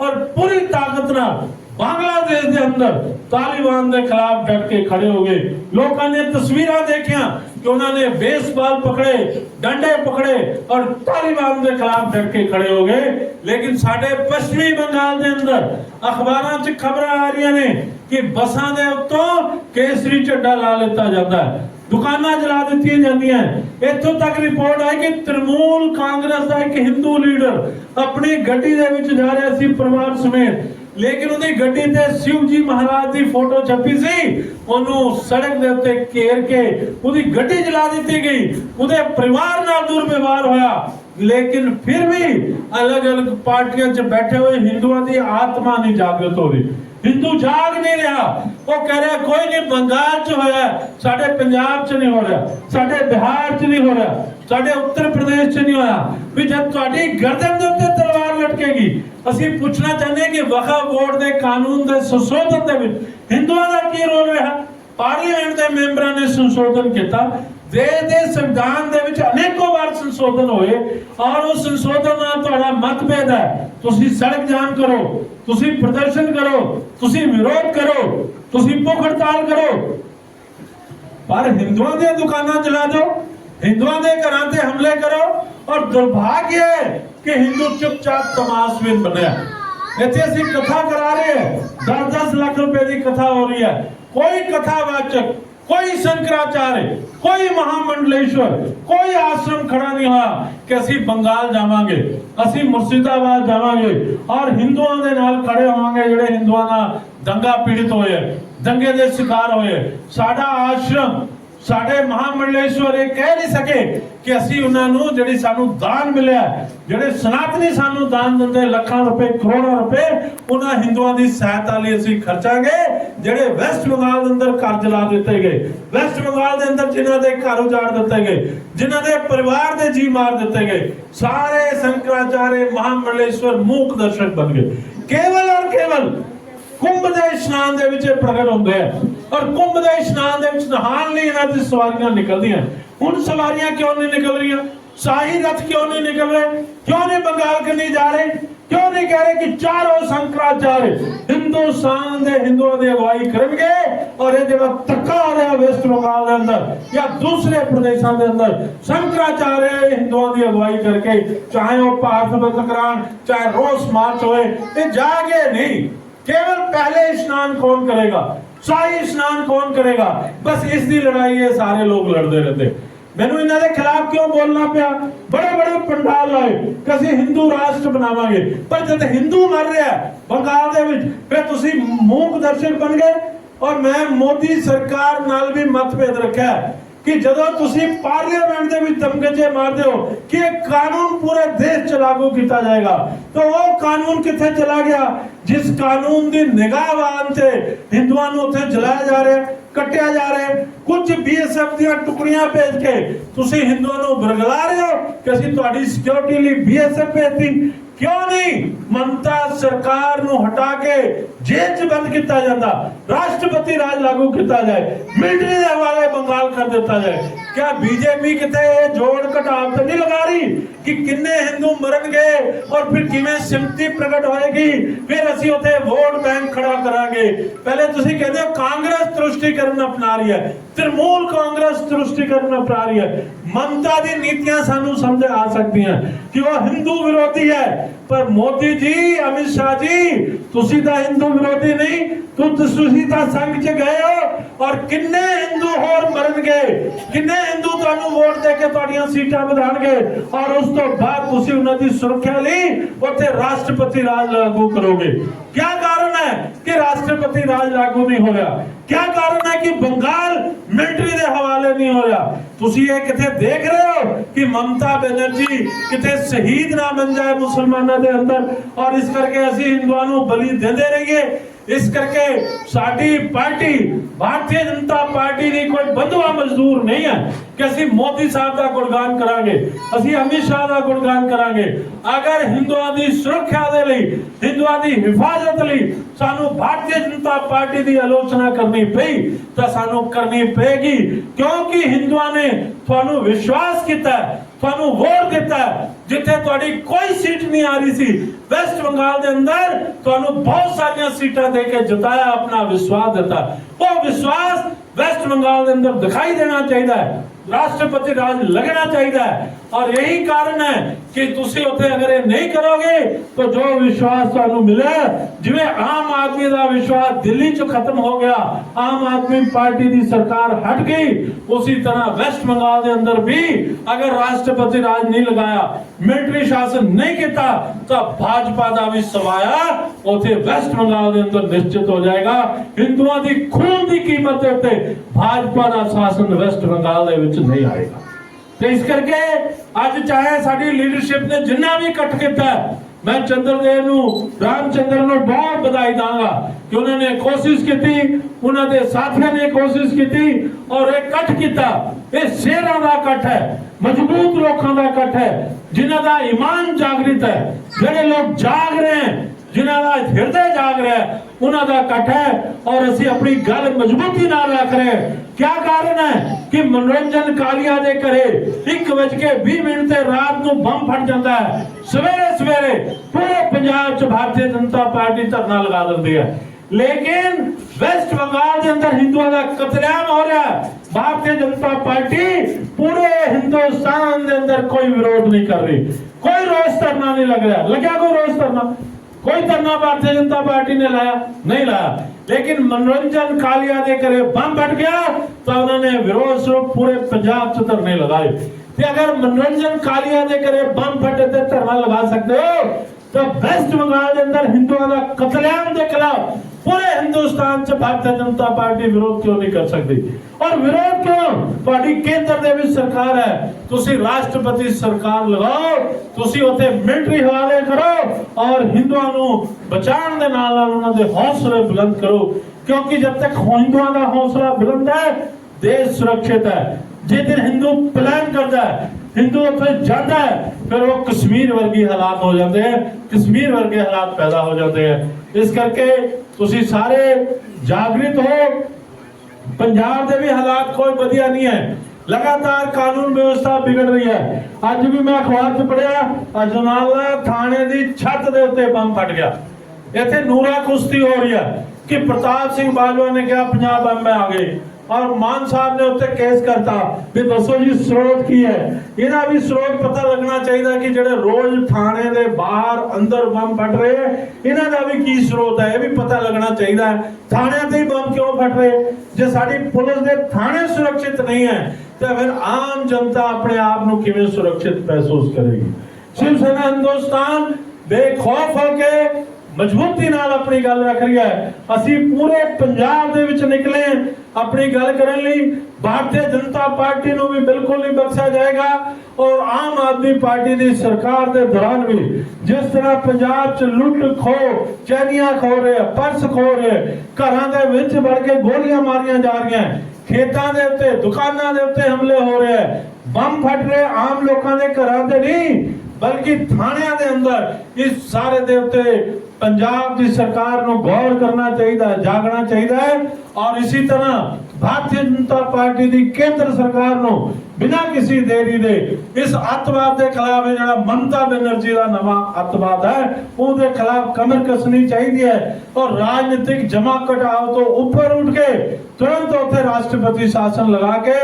ਔਰ ਪੂਰੀ ਤਾਕਤ ਨਾਲ ਬਾਂਗਲਾਦੇਸ਼ ਦੇ ਅੰਦਰ ਤਾਲਿਬਾਨ ਦੇ ਖਿਲਾਫ ਡਟ ਕੇ ਖੜੇ ਹੋ ਗਏ ਲੋਕਾਂ ਨੇ ਤਸਵੀਰਾਂ ਦੇਖੀਆਂ ਕਿ ਉਹਨਾਂ ਨੇ ਬੇਸਬਾਲ ਪਕੜੇ ਡੰਡੇ ਪਕੜੇ ਔਰ ਤਾਲਿਬਾਨ ਦੇ ਖਿਲਾਫ ਡਟ ਕੇ ਖੜੇ ਹੋ ਗਏ ਲੇਕਿਨ ਸਾਡੇ ਪੱਛਮੀ ਬੰਗਾਲ ਦੇ ਅੰਦਰ ਅਖਬਾਰਾਂ 'ਚ ਖਬਰਾਂ ਆ ਰਹੀਆਂ ਨੇ ਕਿ ਬੱਸਾਂ ਦੇ ਉੱਤੋਂ ਕੇਸਰੀ ਝੰਡਾ ਲਾ ਲਿੱਤਾ ਜਾਂਦਾ ਹੈ ਦੁਕਾਨਾਂ ਜਲਾ ਦਿੱਤੀਆਂ ਜਾਂਦੀਆਂ ਇੱਥੋਂ ਤੱਕ ਰਿਪੋਰਟ ਆਈ ਕਿ ਤ੍ਰਿਮੂਲ ਕਾਂਗਰਸ ਦਾ ਇੱਕ ਹਿੰਦੂ ਲੀਡਰ ਆਪਣੀ ਗੱਡੀ ਦੇ ਵਿੱਚ ਜਾ ਰਿਹਾ ਸੀ ਪਰਿਵਾਰ ਸਮੇਤ ਲੇਕਿਨ ਉਹਦੀ ਗੱਡੀ ਤੇ ਸ਼ਿਵ ਜੀ ਮਹਾਰਾਜ ਦੀ ਫੋਟੋ ਛਪੀ ਸੀ। ਉਹਨੂੰ ਸੜਕ ਦੇ ਉੱਤੇ ਘੇਰ ਕੇ ਉਹਦੀ ਗੱਡੀ ਜਲਾ ਦਿੱਤੀ ਗਈ। ਉਹਦੇ ਪਰਿਵਾਰ ਨਾਲ ਦੁਰਵਿਵਹਾਰ ਹੋਇਆ। ਲੇਕਿਨ ਫਿਰ ਵੀ ਅਲੱਗ-ਅਲੱਗ ਪਾਰਟੀਆਂ 'ਚ ਬੈਠੇ ਹੋਏ ਹਿੰਦੂਆਂ ਦੀ ਆਤਮਾ ਨਹੀਂ ਜਾਗਰਤ ਹੋ ਰਹੀ। ਹਿੰਦੂ ਜਾਗ ਨਹੀਂ ਰਿਹਾ। ਉਹ ਕਹਿ ਰਿਹਾ, ਕੋਈ ਨਹੀਂ, ਬੰਗਾਲ 'ਚ ਹੋਇਆ ਸਾਡੇ ਪੰਜਾਬ 'ਚ ਨਹੀਂ ਹੋ ਰਿਹਾ, ਸਾਡੇ ਬਿਹਾਰ 'ਚ ਨਹੀਂ ਹੋ ਰਿਹਾ, ਸਾਡੇ ਉੱਤਰ ਪ੍ਰਦੇਸ਼ 'ਚ ਨਹੀਂ ਹੋਇਆ। ਵੀ ਜਦ ਤੁਹਾਡੀ ਗਰਦਨ ਦੇ ਉੱਤੇ ਤਲਵਾਰ ਲਟਕੇਗੀ, ਅਸੀਂ ਪੁੱਛਣਾ ਚਾਹੁੰਦੇ ਕਿ ਵਕਫ ਬੋਰਡ ਦੇ ਕਾਨੂੰਨ ਦੇ ਸੰਸ਼ੋਧਨ ਦੇ ਵਿੱਚ ਹਿੰਦੂਆਂ ਦਾ ਕੀ ਰੋਲ ਰਿਹਾ? ਪਾਰਲੀਮੈਂਟ ਦੇ ਮੈਂਬਰਾਂ ਨੇ ਸੰਸ਼ੋਧਨ ਕੀਤਾ ਦੇਸ਼ ਦੇ ਸੰਵਿਧਾਨ ਦੇ ਵਿੱਚ ਅਨੇਕੋ ਵਾਰ ਸੰਸ਼ੋਧਨ ਹੋਏ ਔਰ ਉਹ ਸੰਸ਼ੋਧਨ ਨਾਲ ਤੁਹਾਡਾ ਮਤਭੇਦ ਹੈ। ਤੁਸੀਂ ਸੜਕ ਜਾਮ ਕਰੋ, ਤੁਸੀਂ ਪ੍ਰਦਰਸ਼ਨ ਕਰੋ, ਤੁਸੀਂ ਵਿਰੋਧ ਕਰੋ, ਤੁਸੀਂ ਭੁੱਖ ਹੜਤਾਲ ਕਰੋ। ਪਰ ਹਿੰਦੂਆਂ ਦੀਆਂ ਦੁਕਾਨਾਂ ਜਲਾ ਦਿਓ, ਹਿੰਦੂਆਂ ਦੇ ਘਰਾਂ ਤੇ ਹਮਲੇ ਕਰੋ ਔਰ ਦੁਰਭਾਗਿਆ ਹੈ ਕਿ ਹਿੰਦੂ ਚੁੱਪਚਾਪ ਤਮਾਸ਼ਬੀਨ ਬਣਿਆ ਇੱਥੇ ਅਸੀਂ ਕਥਾ ਕਰਾ ਰਹੇ ਹਾਂ। 10-10 ਲੱਖ ਰੁਪਏ ਦੀ ਕਥਾ ਹੋ ਰਹੀ ਹੈ। ਕੋਈ ਕਥਾਵਾਚਕ ਕੋਈ ਸ਼ੰਕਰਾਚਾर्य ਕੋਈ ਮਹਾਮੰਡਲੇਸ਼ਵਰ, ਕੋਈ ਆਸ਼ਰਮ ਖੜਾ ਨਹੀਂ ਹੋਇਆ ਕਿ ਅਸੀਂ ਬੰਗਾਲ ਜਾਵਾਂਗੇ, ਅਸੀਂ ਮੁਰਸ਼ਿਦਾਬਾਦ ਜਾਵਾਂਗੇ ਔਰ ਹਿੰਦੂਆਂ ਦੇ ਨਾਲ ਖੜੇ ਹੋਵਾਂਗੇ ਜਿਹੜੇ ਹਿੰਦੂਆਂ ਨਾਲ ਦੰਗਾ ਪੀੜਿਤ ਹੋਏ, ਦੰਗੇ ਦੇ ਸ਼ਿਕਾਰ ਹੋਏ। ਸਾਡਾ ਆਸ਼ਰਮ, ਸਾਡੇ ਮਹਾਮੰਡਲੇਸ਼ਵਰ ਇਹ ਕਹਿ ਨਹੀਂ ਸਕੇ ਕਿ ਅਸੀਂ ਉਹਨਾਂ ਨੂੰ ਜਿਹੜੀ ਸਾਨੂੰ ਦਾਨ ਮਿਲਿਆ ਜਿਹੜੇ ਸਨਾਤਨੀ ਸਾਨੂੰ ਦਾਨ ਦਿੰਦੇ ਲੱਖਾਂ ਰੁਪਏ, ਕਰੋੜਾਂ ਰੁਪਏ, ਉਹਨਾਂ ਹਿੰਦੂਆਂ ਦੀ ਸਹਾਇਤਾ ਲਈ ਅਸੀਂ ਖਰਚਾਂਗੇ। ਜਿਹੜੇ ਵੈਸਟ ਬੰਗਾਲ ਦੇ ਅੰਦਰ ਘਰ ਜਲਾ ਦਿੱਤੇ ਗਏ, ਵੈਸਟ ਬੰਗਾਲ ਦੇ ਅੰਦਰ ਜਿਨ੍ਹਾਂ ਦੇ ਘਰ ਉਜਾੜ ਦਿੱਤੇ ਗਏ, ਜਿਨ੍ਹਾਂ ਦੇ ਪਰਿਵਾਰ ਦੇ ਜੀ ਮਾਰ ਦਿੱਤੇ ਗਏ, ਸਾਰੇ ਸ਼ੰਕਰਾਚਾਰੇ ਮਹਾਮੰਡਲੇਸ਼ਵਰ ਮੂਕ ਦਰਸ਼ਕ ਬਣ ਗਏ। ਕੇਵਲ ਔਰ ਕੇਵਲ ਕੁੰਭ ਦੇ ਇਸ਼ਨਾਨ ਦੇ ਵਿੱਚ ਇਹ ਪ੍ਰਗਟ ਹੁੰਦੇ ਆ ਔਰ ਕੁੰਭ ਦੇ ਇਸ਼ਨਾਨ ਦੇ ਵਿੱਚ ਨਹਾਣ ਲਈ ਇਹਨਾਂ ਦੀ ਸਵਾਰੀਆਂ ਨਿਕਲਦੀਆਂ। ਹੁਣ ਸਵਾਰੀਆਂ ਕਿਉਂ ਨਹੀਂ ਨਿਕਲ ਰਹੀਆਂ? शाही रथ क्यों नहीं निकल रहे क्यों नहीं बंगाल करने जा रहे क्यों नहीं कह रहे कि चारों शंकराचार्य हिंदुस्तान ਦੇ ਹਿੰਦੂਆਂ ਦੇ ਅਗਵਾਈ ਕਰਨਗੇ ਔਰ ਇਹ ਜਿਹੜਾ ਤੱਕਾ ਆ ਰਿਹਾ ਵੈਸਟ ਬੰਗਾਲ ਦੇ ਅੰਦਰ ਜਾਂ ਦੂਸਰੇ ਪ੍ਰਦੇਸ਼ਾਂ ਦੇ ਅੰਦਰ। ਸ਼ੰਕਰਾਚਾਰਯ ਹਿੰਦੂਆਂ ਦੀ ਅਗਵਾਈ ਕਰਕੇ ਚਾਹੇ ਉਹ ਭਾਰਤ ਬੰਦ ਕਰਾਣ ਚਾਹੇ ਰੋਸ ਮਾਰਚ ਹੋਏ, ਇਹ ਜਾਗੇ ਨਹੀਂ। ਕੇਵਲ ਪਹਿਲੇ ਇਸ਼ਨਾਨ ਕੌਣ ਕਰੇਗਾ? ਸਾਈ ਇਸ਼ਨਾਨ ਕੌਣ ਕਰੇਗਾ? ਬਸ ਇਸ ਦੀ ਲੜਾਈ ਹੈ, ਸਾਰੇ ਲੋਕ ਲੜਦੇ ਰਹਿੰਦੇ। ਮੈਨੂੰ ਇਹਨਾਂ ਦੇ ਖਿਲਾਫ ਕਿਉਂ ਬੋਲਣਾ ਪਿਆ? ਬੜੇ ਬੜੇ ਪੰਡਾਲ ਲਾਏ ਕਿ ਅਸੀਂ ਹਿੰਦੂ ਰਾਸ਼ਟਰ ਬਣਾਵਾਂਗੇ। ਪਰ ਜਦ ਹਿੰਦੂ ਮਰ ਰਿਹਾ ਬੰਗਾਲ ਦੇ ਵਿੱਚ, ਫਿਰ ਤੁਸੀਂ ਮੂਕ ਦਰਸ਼ਕ ਬਣ ਗਏ ਔਰ ਮੈਂ ਮੋਦੀ ਸਰਕਾਰ ਨਾਲ ਵੀ ਮਤਭੇਦ ਰੱਖਿਆ ਕਿ ਜਦੋਂ ਤੁਸੀਂ ਪਾਰਲੀਮੈਂਟ ਦੇ ਵਿੱਚ ਦਮਗਜੇ ਮਾਰਦੇ ਹੋ ਕਿ ਇਹ ਕਾਨੂੰਨ ਪੂਰੇ ਦੇਸ਼ 'ਚ ਲਾਗੂ ਕੀਤਾ ਜਾਏਗਾ, ਤਾਂ ਉਹ ਕਾਨੂੰਨ ਕਿੱਥੇ ਚਲਾ ਗਿਆ? ਜਿਸ ਕਾਨੂੰਨ ਦੀ ਨਿਗਾਹਵਾਨ ਤੇ ਹਿੰਦੂਆਂ ਨੂੰ ਉੱਥੇ ਜਲਾਇਆ ਜਾ ਰਿਹਾ ਕੱਟਿਆ ਜਾ ਰਿਹਾ ਹੈ। ਕੁਝ ਬੀਐਸਐਫ ਦੀਆਂ ਟੁਕੜੀਆਂ ਭੇਜ ਕੇ ਤੁਸੀਂ ਹਿੰਦੂਆਂ ਨੂੰ ਬਰਗਲਾ ਰਹੇ ਹੋ ਕਿ ਅਸੀਂ ਤੁਹਾਡੀ ਸਿਕਿਉਰਿਟੀ ਲਈ ਬੀਐਸਐਫ ਭੇਜਤੀ। ਕਿਉਂ ਨਹੀਂ? ਮਮਤਾ ਸਰਕਾਰ ਨੂੰ ਹਟਾ ਕੇ ਜੇਲ੍ਹ 'ਚ ਬੰਦ ਕੀਤਾ ਜਾਂਦਾ। ਰਾਸ਼ਟਰਪਤੀ ਰਾਜ ਲਾਗੂ ਕੀਤਾ ਜਾਏ। ਮਿਲਟਰੀ ਦੇ ਹਵਾਲੇ ਬੰਗਾਲ ਕਰ ਦਿੱਤਾ ਜਾਏ। ਕਿਆ ਬੀਜੇਪੀ ਕਿਤੇ ਇਹ ਜੋੜ ਘਟਾਵ ਤੇ ਨਹੀਂ ਲਗਾ ਰਹੀ ਕਿ ਕਿੰਨੇ ਹਿੰਦੂ ਮਰਨਗੇ ਔਰ ਫਿਰ ਕਿਵੇਂ ਸਿਮਤੀ ਪ੍ਰਗਟ ਹੋਏਗੀ? ਫਿਰ ਅਸੀਂ ਉੱਥੇ ਵੋਟ ਬੈਂਕ ਖੜਾ ਕਰਾਂਗੇ। ਪਹਿਲੇ ਤੁਸੀਂ ਕਹਿੰਦੇ ਹੋ ਕਾਂਗਰਸ ਤੁਸ਼ਟੀਕਰਨ ਅਪਣਾ ਰਹੀ ਹੈ। ਤ੍ਰਿਮੂਲ ਕਾਂਗਰਸ ਤੁਸ਼ਟੀਕਰਨ ਅਪਣਾ ਰਹੀ ਹੈ। ਮਮਤਾ ਦੀ ਨੀਤੀਆਂ ਸਾਨੂੰ ਸਮਝ ਆ ਸਕਦੀਆਂ। ਕਿ ਉਹ ਹਿੰਦੂ ਵਿਰੋਧੀ ਹੈ। ਪਰ ਮੋਦੀ ਜੀ, ਅਮਿਤ ਸ਼ਾਹ ਜੀ ਤੁਸੀਂ ਤਾਂ ਹਿੰਦੂ ਵਿਰੋਧੀ ਨਹੀਂ, ਤੁ- ਤੁਸੀਂ ਤਾਂ ਸੰਘ 'ਚ ਗਏ ਹੋ ਔਰ ਕਿੰਨੇ ਹਿੰਦੂ ਹੋਰ ਮਰਨਗੇ? ਕਿੰਨੇ ਹਿੰਦੂ ਤੁਹਾਨੂੰ ਵੋਟ ਦੇ ਕੇ ਤੁਹਾਡੀਆਂ ਸੀਟਾਂ ਵਧਾਣਗੇ? ਔਰ ਉਸ ਤੋਂ ਬਾਅਦ ਤੁਸੀਂ ਉਹਨਾਂ ਦੀ ਸੁਰੱਖਿਆ ਲਈ ਉੱਥੇ ਰਾਸ਼ਟਰਪਤੀ ਰਾਜ ਲਾਗੂ ਕਰੋਗੇ। ਕੀ ਕਾਰਨ ਹੈ ਕਿ ਰਾਸ਼ਟਰਪਤੀ ਰਾਜ ਲਾਗੂ ਨਹੀਂ ਹੋ ਕੀ ਕਾਰਨ ਹੈ ਕਿ ਬੰਗਾਲ ਮਿਲਟਰੀ ਦੇ ਹਵਾਲੇ ਨਹੀਂ ਹੋਇਆ ਤੁਸੀਂ ਇਹ ਕਿਥੇ ਦੇਖ ਰਹੇ ਹੋ ਕਿ ਮਮਤਾ ਬੈਨਰਜੀ ਕਿਤੇ ਸ਼ਹੀਦ ਨਾ ਬਣ ਜਾਏ ਮੁਸਲਮਾਨਾਂ ਦੇ ਅੰਦਰ? ਔਰ ਇਸ ਕਰਕੇ ਅਸੀਂ ਹਿੰਦੂਆਂ ਨੂੰ ਬਲੀ ਦਿੰਦੇ ਰਹੀਏ। ਇਸ ਕਰਕੇ ਸਾਡੀ ਪਾਰਟੀ, ਭਾਰਤੀ ਜਨਤਾ ਪਾਰਟੀ ਦੀ ਕੋਈ ਬੰਦਵਾ ਮਜ਼ਦੂਰ ਨਹੀਂ ਹੈ ਕਿ ਅਸੀਂ ਮੋਦੀ ਸਾਹਿਬ ਦਾ ਗੁਣਗਾਨ ਕਰਾਂਗੇ। ਅਸੀਂ ਅਮਿਤ ਸ਼ਾਹ ਦਾ ਗੁਣਗਾਨ ਕਰਾਂਗੇ। ਅਗਰ ਹਿੰਦੂਆਂ ਦੀ ਸੁਰੱਖਿਆ ਦੇ ਲਈ, ਹਿੰਦੂਆਂ ਦੀ ਹਿਫਾਜ਼ਤ ਲਈ ਸਾਨੂੰ ਭਾਰਤੀ ਜਨਤਾ ਪਾਰਟੀ ਦੀ ਆਲੋਚਨਾ ਕਰਨੀ ਪਈ, ਤਾਂ ਸਾਨੂੰ ਕਰਨੀ ਪਏਗੀ। ਕਿਉਂਕਿ ਹਿੰਦੂਆਂ ਨੇ ਤੁਹਾਨੂੰ ਵਿਸ਼ਵਾਸ ਕੀਤਾ ਤੁਹਾਨੂੰ ਵੋਟ ਦਿੱਤਾ ਜਿੱਥੇ ਤੁਹਾਡੀ ਕੋਈ ਸੀਟ ਨਹੀਂ ਆ ਰਹੀ ਸੀ। ਵੈਸਟ ਬੰਗਾਲ ਦੇ ਅੰਦਰ ਤੁਹਾਨੂੰ ਬਹੁਤ ਸਾਰੀਆਂ ਸੀਟਾਂ ਦੇ ਕੇ ਜਿਤਾਇਆ, ਆਪਣਾ ਵਿਸ਼ਵਾਸ ਦਿੱਤਾ। ਉਹ ਵਿਸ਼ਵਾਸ ਵੈਸਟ ਬੰਗਾਲ ਦੇ ਅੰਦਰ ਦਿਖਾਈ ਦੇਣਾ ਚਾਹੀਦਾ ਹੈ, ਰਾਸ਼ਟਰਪਤੀ ਰਾਜ ਲੱਗਣਾ ਚਾਹੀਦਾ ਹੈ। ਔਰ ਇਹੀ ਕਾਰਨ ਹੈ ਕਿ ਤੁਸੀਂ ਉੱਥੇ ਅਗਰ ਇਹ ਨਹੀਂ ਕਰੋਗੇ, ਤਾਂ ਜੋ ਵਿਸ਼ਵਾਸ ਤੁਹਾਨੂੰ ਮਿਲਿਆ ਜਿਵੇਂ ਆਮ ਆਦਮੀ ਦਾ ਵਿਸ਼ਵਾਸ ਦਿੱਲੀ 'ਚ ਖਤਮ ਹੋ ਗਿਆ, ਆਮ ਆਦਮੀ ਪਾਰਟੀ ਦੀ ਸਰਕਾਰ ਹਟ ਗਈ, ਉਸੇ ਤਰ੍ਹਾਂ ਵੈਸਟ ਬੰਗਾਲ ਦੇ ਅੰਦਰ ਵੀ ਅਗਰ ਰਾਸ਼ਟਰਪਤੀ ਰਾਜ ਨਹੀਂ ਲਗਾਇਆ ਮਿਲਟਰੀ ਸ਼ਾਸਨ ਨਹੀਂ ਕੀਤਾ, ਤਾਂ ਭਾਜਪਾ ਦਾ ਵੀ ਸਵਾਇਆ, ਉਥੇ ਵੈਸਟ ਬੰਗਾਲ ਦੇ ਅੰਦਰ ਨਿਸ਼ਚਿਤ ਹੋ ਜਾਏਗਾ। ਹਿੰਦੂਆਂ ਦੀ ਖੂਨ ਦੀ ਕੀਮਤ ਦੇ ਉੱਤੇ ਭਾਜਪਾ ਦਾ ਸ਼ਾਸਨ ਵੈਸਟ ਬੰਗਾਲ ਦੇ ਵਿੱਚ ਨਹੀਂ ਆਏਗਾ। ਤੇ ਇਸ ਕਰਕੇ ਅੱਜ ਚਾਹੇ ਸਾਡੀ ਲੀਡਰਸ਼ਿਪ ਨੇ ਜਿੰਨਾ ਵੀ ਇਕੱਠ ਕੀਤਾ ਮੈਂ ਚੰਦਰਦੇਵ ਨੂੰ ਰਾਮਚੰਦਰ ਨੂੰ ਬਹੁਤ ਵਧਾਈ ਦਾਂਗਾ ਕਿ ਉਹਨਾਂ ਨੇ ਕੋਸ਼ਿਸ਼ ਕੀਤੀ ਉਹਨਾਂ ਦੇ ਸਾਥੀਆਂ ਨੇ ਕੋਸ਼ਿਸ਼ ਕੀਤੀ ਔਰ ਇਹ ਇਕੱਠ ਕੀਤਾ। ਇਹ ਸ਼ੇਰਾਂ ਦਾ ਇਕੱਠ ਹੈ ਮਜ਼ਬੂਤ ਲੋਕਾਂ ਦਾ ਇਕੱਠ ਹੈ ਜਿਨ੍ਹਾਂ ਦਾ ਈਮਾਨ ਜਾਗਰਿਤ ਹੈ ਜਿਹੜੇ ਲੋਕ ਜਾਗ ਰਹੇ ਹਨ ਜਿਨ੍ਹਾਂ ਦਾ ਹਿਰਦੇ ਜਾਗ ਰਿਹਾ ਹੈ, ਉਹਨਾਂ ਦਾ ਇਕੱਠ ਹੈ ਔਰ ਅਸੀਂ ਆਪਣੀ ਗੱਲ ਮਜ਼ਬੂਤੀ ਨਾਲ ਰੱਖ ਰਹੇ ਹਾਂ। ਕੀ ਕਾਰਨ ਹੈ ਕਿ ਮਨੋਰੰਜਨ ਕਾਲੀਆ ਦੇ ਘਰੇ 1 ਵਜ 20 ਮਿੰਟ ਤੇ ਰਾਤ ਨੂੰ ਬੰਬ ਫਟ ਜਾਂਦਾ ਹੈ। ਸਵੇਰੇ ਸਵੇਰੇ ਪੂਰੇ ਪੰਜਾਬ 'ਚ ਭਾਰਤੀ ਜਨਤਾ ਪਾਰਟੀ ਧਰਨਾ ਲਗਾ ਦਿੰਦੀ ਹੈ। ਲੇਕਿਨ ਵੈਸਟ ਬੰਗਾਲ ਦੇ ਅੰਦਰ ਹਿੰਦੂਆਂ ਦਾ ਕਤਲੇਆਮ ਹੋ ਰਿਹਾ ਹੈ। ਭਾਰਤੀ ਜਨਤਾ ਪਾਰਟੀ ਪੂਰੇ ਹਿੰਦੁਸਤਾਨ ਦੇ ਅੰਦਰ ਕੋਈ ਵਿਰੋਧ ਨਹੀਂ ਕਰ ਰਹੀ। ਕੋਈ ਰੋਸ ਧਰਨਾ ਨਹੀਂ ਲੱਗ ਰਿਹਾ। ਲੱਗਿਆ ਕੋਈ ਰੋਸ ਧਰਨਾ? ਕੋਈ ਧਰਨਾ ਭਾਰਤੀ ਜਨਤਾ ਪਾਰਟੀ ਨੇ ਲਾਇਆ, ਨਹੀਂ ਲਾਇਆ। ਲੇਕਿਨ ਮਨੋਰੰਜਨ ਕਾਲੀਆ ਦੇ ਘਰੇ ਬੰਬ ਫਟ ਗਿਆ, ਤਾਂ ਉਹਨਾਂ ਨੇ ਵਿਰੋਧ ਸਰੂਪ ਪੂਰੇ ਪੰਜਾਬ 'ਚ ਧਰਨੇ ਲਗਾਏ। ਤੇ ਅਗਰ ਮਨੋਰੰਜਨ ਕਾਲੀਆ ਦੇ ਘਰੇ ਬੰਬ ਫਟੇ ਤੇ ਧਰਨਾ ਲਗਾ ਸਕਦੇ ਹੋ, ਤਾਂ ਵੈਸਟ ਬੰਗਾਲ ਦੇ ਅੰਦਰ ਹਿੰਦੂਆਂ ਦਾ ਕਤਲੇਆਮ ਦੇ ਖਿਲਾਫ ਪੂਰੇ ਹਿੰਦੁਸਤਾਨ 'ਚ ਭਾਰਤੀ ਜਨਤਾ ਪਾਰਟੀ ਵਿਰੋਧ ਕਿਉਂ ਨਹੀਂ ਕਰ ਸਕਦੀ? ਔਰ ਵਿਰੋਧ ਕਿਉਂ? ਤੁਹਾਡੀ ਕੇਂਦਰ ਦੇ ਵਿੱਚ ਸਰਕਾਰ ਹੈ। ਤੁਸੀਂ ਰਾਸ਼ਟਰਪਤੀ ਸਰਕਾਰ ਲਗਾਓ, ਤੁਸੀਂ ਉੱਥੇ ਮਿਲਟਰੀ ਹਵਾਲੇ ਕਰੋ ਔਰ ਹਿੰਦੂਆਂ ਨੂੰ ਬਚਾਉਣ ਦੇ ਨਾਲ ਨਾਲ ਉਹਨਾਂ ਦੇ ਹੌਸਲੇ ਬੁਲੰਦ ਕਰੋ। ਕਿਉਂਕਿ ਜਦ ਤੱਕ ਹਿੰਦੂਆਂ ਦਾ ਹੌਸਲਾ ਬੁਲੰਦ ਹੈ, ਦੇਸ਼ ਸੁਰੱਖਿਅਤ ਹੈ। ਜੇ ਦਿਨ ਹਿੰਦੂ ਪਲਾਨ ਕਰਦਾ ਹੈ, ਹਿੰਦੂ ਉੱਥੇ ਜਾਂਦਾ ਹੈ, ਫਿਰ ਉਹ ਕਸ਼ਮੀਰ ਵਰਗੀ ਹਾਲਾਤ ਹੋ ਜਾਂਦੇ ਹੈ। ਕਸ਼ਮੀਰ ਵਰਗੇ ਹਾਲਾਤ ਪੈਦਾ ਹੋ ਜਾਂਦੇ ਹੈ। ਇਸ ਕਰਕੇ ਤੁਸੀਂ ਸਾਰੇ ਜਾਗਰਿਤ ਹੋ। ਪੰਜਾਬ ਦੇ ਵੀ ਹਾਲਾਤ ਕੋਈ ਵਧੀਆ ਨਹੀਂ ਹੈ। ਲਗਾਤਾਰ ਕਾਨੂੰਨ ਵਿਵਸਥਾ ਵਿਗੜ ਰਹੀ ਹੈ। ਅੱਜ ਵੀ ਮੈਂ ਅਖਬਾਰ 'ਚ ਪੜਿਆ ਅਜਨਾਲਾ ਥਾਣੇ ਦੀ ਛੱਤ ਦੇ ਉੱਤੇ ਬੰਬ ਫਟ ਗਿਆ। ਇੱਥੇ ਨੂਰਾ ਕੁਸ਼ਤੀ ਹੋ ਰਹੀ ਹੈ ਕਿ ਪ੍ਰਤਾਪ ਸਿੰਘ ਬਾਜਵਾ ਨੇ ਕਿਹਾ ਪੰਜਾਬ ਬੰਬ ਆ ਗਏ। ਔਰ ਮਾਨ ਸਾਹਿਬ ਨੇ ਉੱਤੇ ਕੇਸ ਕਰਤਾ ਵੀ ਦੱਸੋ ਜੀ, ਸਰੋਤ ਕੀ ਹੈ? ਇਹਦਾ ਵੀ ਸਰੋਤ ਪਤਾ ਲੱਗਣਾ ਚਾਹੀਦਾ ਕਿ ਜਿਹੜੇ ਰੋਜ਼ ਥਾਣੇ ਦੇ ਬਾਹਰ ਅੰਦਰ ਬੰਬ ਫਟ ਰਹੇ ਇਹਨਾਂ ਦਾ ਵੀ ਕੀ ਸਰੋਤ ਹੈ? ਇਹ ਵੀ ਪਤਾ ਲੱਗਣਾ ਚਾਹੀਦਾ ਥਾਣਿਆਂ ਤੇ ਹੀ ਬੰਬ ਕਿਉਂ ਫਟ ਰਹੇ? ਜੇ ਸਾਡੀ ਪੁਲਿਸ ਦੇ ਥਾਣੇ ਸੁਰੱਖਿਅਤ ਨਹੀਂ ਹੈ, ਤਾਂ ਫਿਰ ਆਮ ਜਨਤਾ ਆਪਣੇ ਆਪ ਨੂੰ ਕਿਵੇਂ ਸੁਰੱਖਿਅਤ ਮਹਿਸੂਸ ਕਰੇਗੀ? ਸ਼ਿਵ ਸੈਨਾ ਹਿੰਦੁਸਤਾਨ ਬੇਖੌਫ ਹੋ ਕੇ ਮਜ਼ਬੂਤੀ ਨਾਲ ਆਪਣੀ ਗੱਲ ਰੱਖ ਰਹੀ ਹੈ। ਅਸੀਂ ਪੂਰੇ ਪੰਜਾਬ ਦੇ ਵਿੱਚ ਨਿਕਲੇ ਆਪਣੀ ਗੱਲ ਕਰਨ ਲਈ ਭਾਰਤੀ ਜਨਤਾ ਪਾਰਟੀ ਨੂੰ ਵੀ ਬਿਲਕੁਲ ਨਹੀਂ ਬਖਸ਼ਿਆ ਜਾਏਗਾ ਔਰ ਆਮ ਆਦਮੀ ਪਾਰਟੀ ਦੀ ਸਰਕਾਰ ਦੇ ਦੌਰਾਨ ਵੀ ਜਿਸ ਤਰ੍ਹਾਂ ਪੰਜਾਬ 'ਚ ਲੁੱਟ ਖੋ ਚੈਨੀਆਂ ਖੋ ਰਹੇ ਪਰਸ ਖੋ ਰਹੇ ਘਰਾਂ ਦੇ ਵਿੱਚ ਵੜ ਕੇ ਗੋਲੀਆਂ ਮਾਰੀਆਂ ਜਾ ਰਹੀਆਂ ਖੇਤਾਂ ਦੇ ਉੱਤੇ, ਦੁਕਾਨਾਂ ਦੇ ਉੱਤੇ ਹਮਲੇ ਹੋ ਰਹੇ ਹੈ ਬੰਬ ਫਟ ਰਹੇ ਆਮ ਲੋਕਾਂ ਦੇ ਘਰਾਂ ਦੇ ਨਹੀਂ, ਬਲਕਿ ਥਾਣਿਆਂ ਦੇ ਅੰਦਰ ਇਸ ਸਾਰੇ ਦੇ ਉੱਤੇ ਪੰਜਾਬ ਦੀ ਸਰਕਾਰ ਨੂੰ ਗੌਰ ਕਰਨਾ ਚਾਹੀਦਾ, ਜਾਗਣਾ ਚਾਹੀਦਾ ਹੈ ਔਰ ਇਸੇ ਤਰ੍ਹਾਂ ਭਾਰਤੀ ਜਨਤਾ ਪਾਰਟੀ ਦੀ ਕੇਂਦਰ ਸਰਕਾਰ ਨੂੰ ਬਿਨਾਂ ਕਿਸੇ ਦੇਰੀ ਦੇ ਇਸ ਅੱਤਵਾਦ ਦੇ ਖਿਲਾਫ ਜਿਹੜਾ ਮਮਤਾ ਬੈਨਰਜੀ ਦਾ ਨਵਾਂ ਅੱਤਵਾਦ ਹੈ, ਉਹਦੇ ਖਿਲਾਫ ਕਮਰ ਕਸਣੀ ਚਾਹੀਦੀ ਹੈ ਔਰ ਰਾਜਨੀਤਿਕ ਜਮਾ ਘਟਾਓ ਤੋਂ ਉੱਪਰ ਉੱਠ ਕੇ ਤੁਰੰਤ ਉੱਥੇ ਰਾਸ਼ਟਰਪਤੀ ਸ਼ਾਸਨ ਲਗਾ ਕੇ